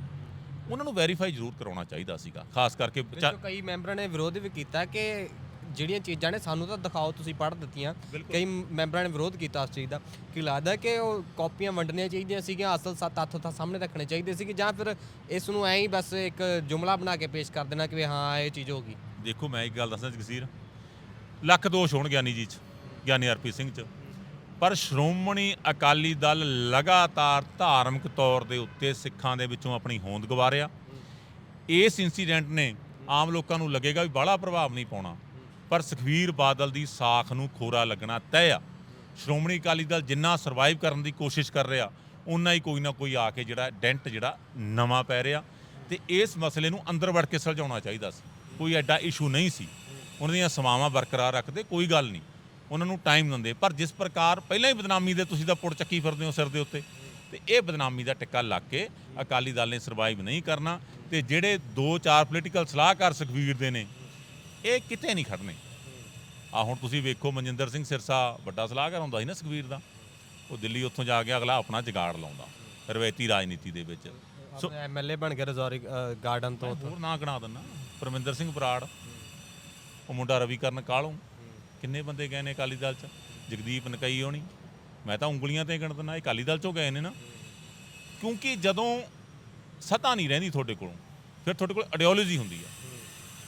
ਉਹਨਾਂ ਨੂੰ ਵੈਰੀਫਾਈ ਜ਼ਰੂਰ ਕਰਾਉਣਾ ਚਾਹੀਦਾ ਸੀਗਾ ਖਾਸ ਕਰਕੇ ਕਈ ਮੈਂਬਰਾਂ ਨੇ ਵਿਰੋਧ ਵੀ ਕੀਤਾ ਕਿ ਜਿਹੜੀਆਂ ਚੀਜ਼ਾਂ ਨੇ ਸਾਨੂੰ ਤਾਂ ਦਿਖਾਓ ਤੁਸੀਂ ਪੜ੍ਹ ਦਿੱਤੀਆਂ। ਕਈ ਮੈਂਬਰਾਂ ਨੇ ਵਿਰੋਧ ਕੀਤਾ ਉਸ ਚੀਜ਼ ਦਾ। ਕਿ ਲੱਗਦਾ ਕਿ ਉਹ ਕਾਪੀਆਂ ਵੰਡਣੀਆਂ ਚਾਹੀਦੀਆਂ ਸੀਗੀਆਂ ਅਸਲ ਸੱਤ ਤੱਥ ਤਾਂ ਸਾਹਮਣੇ ਰੱਖਣੇ ਚਾਹੀਦੇ ਸੀ ਕਿ ਜਾਂ ਫਿਰ ਇਸ ਨੂੰ ਐਂ ਹੀ ਬਸ ਇੱਕ ਜੁਮਲਾ ਬਣਾ ਕੇ ਪੇਸ਼ ਕਰ ਦੇਣਾ ਕਿ ਵੀ ਹਾਂ ਇਹ ਚੀਜ਼ ਹੋ ਗਈ। ਦੇਖੋ ਮੈਂ ਇੱਕ ਗੱਲ ਦੱਸਣਾ ਜਗਸੀਰ ਲੱਖ ਦੋਸ਼ ਹੋਣ ਗਿਆਨੀ ਜੀ ਚ, ਗਿਆਨੀ ਹਰਪ੍ਰੀਤ ਸਿੰਘ ਚ। ਪਰ ਸ਼੍ਰੋਮਣੀ ਅਕਾਲੀ ਦਲ ਲਗਾਤਾਰ ਧਾਰਮਿਕ ਤੌਰ ਦੇ ਉੱਤੇ ਸਿੱਖਾਂ ਦੇ ਵਿੱਚੋਂ ਆਪਣੀ ਹੋਂਦ ਗਵਾ ਰਿਹਾ ਇਸ ਇਨਸੀਡੈਂਟ ਨੇ ਆਮ ਲੋਕਾਂ ਨੂੰ ਲੱਗੇਗਾ ਵੀ ਬਾਹਲਾ ਪ੍ਰਭਾਵ ਨਹੀਂ ਪਾਉਣਾ, ਪਰ ਸੁਖਵੀਰ ਬਾਦਲ ਦੀ ਸਾਖ ਨੂੰ ਖੋਰਾ ਲੱਗਣਾ ਤੈਅ ਆ। ਸ਼੍ਰੋਮਣੀ ਅਕਾਲੀ ਦਲ ਜਿੰਨਾ ਸਰਵਾਈਵ ਕਰਨ ਦੀ ਕੋਸ਼ਿਸ਼ ਕਰ ਰਿਹਾ ਉਨਾ ਹੀ ਕੋਈ ਨਾ ਕੋਈ ਆ ਕੇ ਜਿਹੜਾ ਡੈਂਟ ਜਿਹੜਾ ਨਵਾਂ ਪੈ ਰਿਹਾ ਤੇ ਇਸ ਮਸਲੇ ਨੂੰ ਅੰਦਰ ਵੜ ਕੇ ਸੁਲਝਾਉਣਾ ਚਾਹੀਦਾ ਸੀ। ਕੋਈ ਐਡਾ ਇਸ਼ੂ ਨਹੀਂ ਸੀ। ਉਹਨਾਂ ਦੀਆਂ ਸਮਾਵਾਂ ਬਰਕਰਾਰ ਰੱਖਦੇ ਕੋਈ ਗੱਲ ਨਹੀਂ। ਉਹਨਾਂ ਨੂੰ ਟਾਈਮ ਦਿੰਦੇ। ਪਰ ਜਿਸ ਪ੍ਰਕਾਰ ਪਹਿਲਾਂ ਹੀ ਬਦਨਾਮੀ ਦੇ ਤੁਸੀਂ ਤਾਂ ਪੁੜ ਚੱਕੀ ਫਿਰਦੇ ਹੋ ਸਿਰ ਦੇ ਉੱਤੇ ਤੇ ਇਹ ਬਦਨਾਮੀ ਦਾ ਟਿੱਕਾ ਲੱਗ ਕੇ ਅਕਾਲੀ ਦਲ ਨੇ ਸਰਵਾਈਵ ਨਹੀਂ ਕਰਨਾ ਤੇ ਜਿਹੜੇ 2-4 ਪੋਲੀਟੀਕਲ ਸਲਾਹਕਾਰ ਸੁਖਵੀਰ ਦੇ ਨੇ ਇਹ ਕਿਤੇ ਨਹੀਂ ਖੜਨੇ ਆ ਹੁਣ ਤੁਸੀਂ ਵੇਖੋ ਮਨਜਿੰਦਰ ਸਿੰਘ ਸਿਰਸਾ ਵੱਡਾ ਸਲਾਹਕਾਰ ਹੁੰਦਾ ਸੀ ਨਾ ਸੁਖਵੀਰ ਦਾ। ਉਹ ਦਿੱਲੀ ਉੱਥੋਂ ਜਾ ਕੇ ਅਗਲਾ ਆਪਣਾ ਜਗਾੜ ਲਾਉਂਦਾ ਰਵਾਇਤੀ ਰਾਜਨੀਤੀ ਦੇ ਵਿੱਚ। ਸੋ ਐਮਐਲਏ ਬਣ ਕੇ ਰਜ਼ੌਰੀ ਗਾਰਡਨ ਤੋਂ ਹੋਰ ਨਾਂ ਗਣਾ ਦਿੰਨਾ ਪਰਮਿੰਦਰ ਸਿੰਘ ਬਰਾੜ। ਉਹ ਮੁੰਡਾ ਰਵੀਕਰਨ ਕਾਲੋਂ ਕਿੰਨੇ ਬੰਦੇ ਗਏ ਨੇ ਅਕਾਲੀ ਦਲ ਚ? ਜਗਦੀਪ ਨਕਈ ਹੋਣੀ। ਮੈਂ ਤਾਂ ਉਂਗਲੀਆਂ ਤੇ ਗਿਣ ਦਿੰਦਾ ਅਕਾਲੀ ਦਲ ਚੋਂ ਗਏ ਨੇ ਨਾ। ਕਿਉਂਕਿ ਜਦੋਂ ਸਤਾ ਨਹੀਂ ਰਹਿੰਦੀ ਤੁਹਾਡੇ ਕੋਲੋਂ, ਫਿਰ ਤੁਹਾਡੇ ਕੋਲ ਆਈਡੀਓਲੋਜੀ ਹੁੰਦੀ ਆ।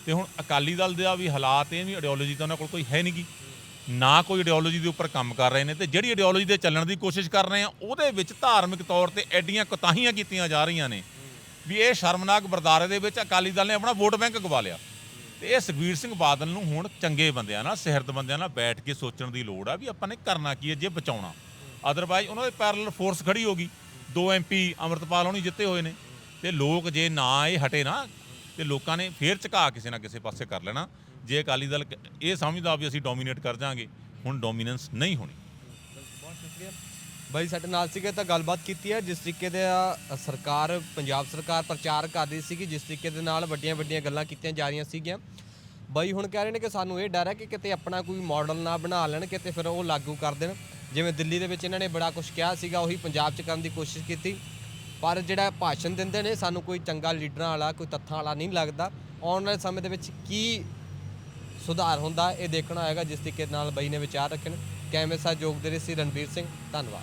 ਤੇ ਹੁਣ ਅਕਾਲੀ ਦਲ ਦਾ ਵੀ ਹਾਲਾਤ ਇਹ ਵੀ ਆਈਡੀਓਲੋਜੀ ਤਾਂ ਉਹਨਾਂ ਕੋਲ ਕੋਈ ਹੈ ਨਹੀਂਗੀ ਨਾ ਕੋਈ ਆਈਡੀਓਲੋਜੀ ਦੇ ਉੱਪਰ ਕੰਮ ਕਰ ਰਹੇ ਨੇ ਤੇ ਜਿਹੜੀ ਆਈਡੀਓਲੋਜੀ ਦੇ ਚੱਲਣ ਦੀ ਕੋਸ਼ਿਸ਼ ਕਰ ਰਹੇ ਆ, ਉਹਦੇ ਵਿੱਚ ਧਾਰਮਿਕ ਤੌਰ ਤੇ ਐਡੀਆਂ ਕੁਤਾਹੀਆਂ ਕੀਤੀਆਂ ਜਾ ਰਹੀਆਂ ਨੇ। ਵੀ ਇਹ ਸ਼ਰਮਨਾਕ ਬਰਦਾਰੇ ਦੇ ਵਿੱਚ ਅਕਾਲੀ ਦਲ ਨੇ ਆਪਣਾ ਵੋਟ ਬੈਂਕ ਗਵਾ ਲਿਆ। ਤੇ ਇਹ ਸੁਖਬੀਰ ਸਿੰਘ ਬਾਦਲ ਨੂੰ ਹੁਣ ਚੰਗੇ ਬੰਦਿਆਂ ਨਾਲ ਸਿਹਰਤ ਬੰਦਿਆਂ ਨਾਲ ਬੈਠ ਕੇ ਸੋਚਣ ਦੀ ਲੋੜ ਆ ਵੀ ਆਪਾਂ ਨੇ ਕਰਨਾ ਕੀ ਹੈ ਜੇ ਬਚਾਉਣਾ। ਅਦਰਵਾਈਜ਼ ਉਹਨਾਂ ਦੇ ਪੈਰਲਲ ਫੋਰਸ ਖੜੀ ਹੋਗੀ ਦੋ ਐਮਪੀ ਅਮਰਤਪਾਲ ਹੋਣੀ ਜਿੱਤੇ ਹੋਏ ਨੇ। ਤੇ ਲੋਕ ਜੇ ਨਾ ਇਹ ਹਟੇ ਨਾ, ਤੇ ਲੋਕਾਂ ਨੇ ਫੇਰ ਝੁਕਾ ਕਿਸੇ ਨਾ ਕਿਸੇ ਪਾਸੇ ਕਰ ਲੈਣਾ। ਜੇ ਅਕਾਲੀ ਦਲ ਇਹ ਸਮਝਦਾ ਵੀ ਅਸੀਂ ਡੋਮੀਨੇਟ ਕਰ ਜਾਾਂਗੇ, ਹੁਣ ਡੋਮੀਨੈਂਸ ਨਹੀਂ ਹੋਣੀ। ਬਹੁਤ ਬਾਈ ਸਾਡੇ ਨਾਲ ਸੀਗੇ ਤਾਂ ਗੱਲਬਾਤ ਕੀਤੀ ਹੈ ਜਿਸ ਤਰੀਕੇ ਦੇ ਅ, ਸਰਕਾਰ ਪੰਜਾਬ ਸਰਕਾਰ ਪ੍ਰਚਾਰ ਕਰ ਰਹੀ ਸੀਗੀ ਜਿਸ ਤਰੀਕੇ ਦੇ ਨਾਲ ਵੱਡੀਆਂ ਵੱਡੀਆਂ ਗੱਲਾਂ ਕੀਤੀਆਂ ਜਾ ਰਹੀਆਂ ਸੀਗੀਆਂ। ਬਾਈ ਹੁਣ ਕਹਿ ਰਹੇ ਨੇ ਕਿ ਸਾਨੂੰ ਇਹ ਡਰ ਹੈ ਕਿ ਕਿਤੇ ਆਪਣਾ ਕੋਈ ਮਾਡਲ ਨਾ ਬਣਾ ਲੈਣ ਕਿਤੇ ਫਿਰ ਉਹ ਲਾਗੂ ਕਰ ਦੇਣ। ਜਿਵੇਂ ਦਿੱਲੀ ਦੇ ਵਿੱਚ ਇਹਨਾਂ ਨੇ ਬੜਾ ਕੁਝ ਕਿਹਾ ਸੀਗਾ ਉਹੀ ਪੰਜਾਬ 'ਚ ਕਰਨ ਦੀ ਕੋਸ਼ਿਸ਼ ਕੀਤੀ। ਪਰ ਜਿਹੜਾ ਭਾਸ਼ਣ ਦਿੰਦੇ ਨੇ ਸਾਨੂੰ ਕੋਈ ਚੰਗਾ ਲੀਡਰਾਂ ਵਾਲਾ ਕੋਈ ਤੱਥਾਂ ਵਾਲਾ ਨਹੀਂ ਲੱਗਦਾ। ਆਉਣ ਵਾਲੇ ਸਮੇਂ ਦੇ ਵਿੱਚ ਕੀ ਸੁਧਾਰ ਹੁੰਦਾ ਇਹ ਦੇਖਣਾ ਹੋਏਗਾ ਜਿਸ ਤਰੀਕੇ ਨਾਲ ਬਈ ਨੇ ਵਿਚਾਰ ਰੱਖਣ ਕੈਮਰੇ ਸਹਿਯੋਗ ਦੇ ਰਹੇ ਸੀ ਰਣਵੀਰ ਸਿੰਘ ਧੰਨਵਾਦ।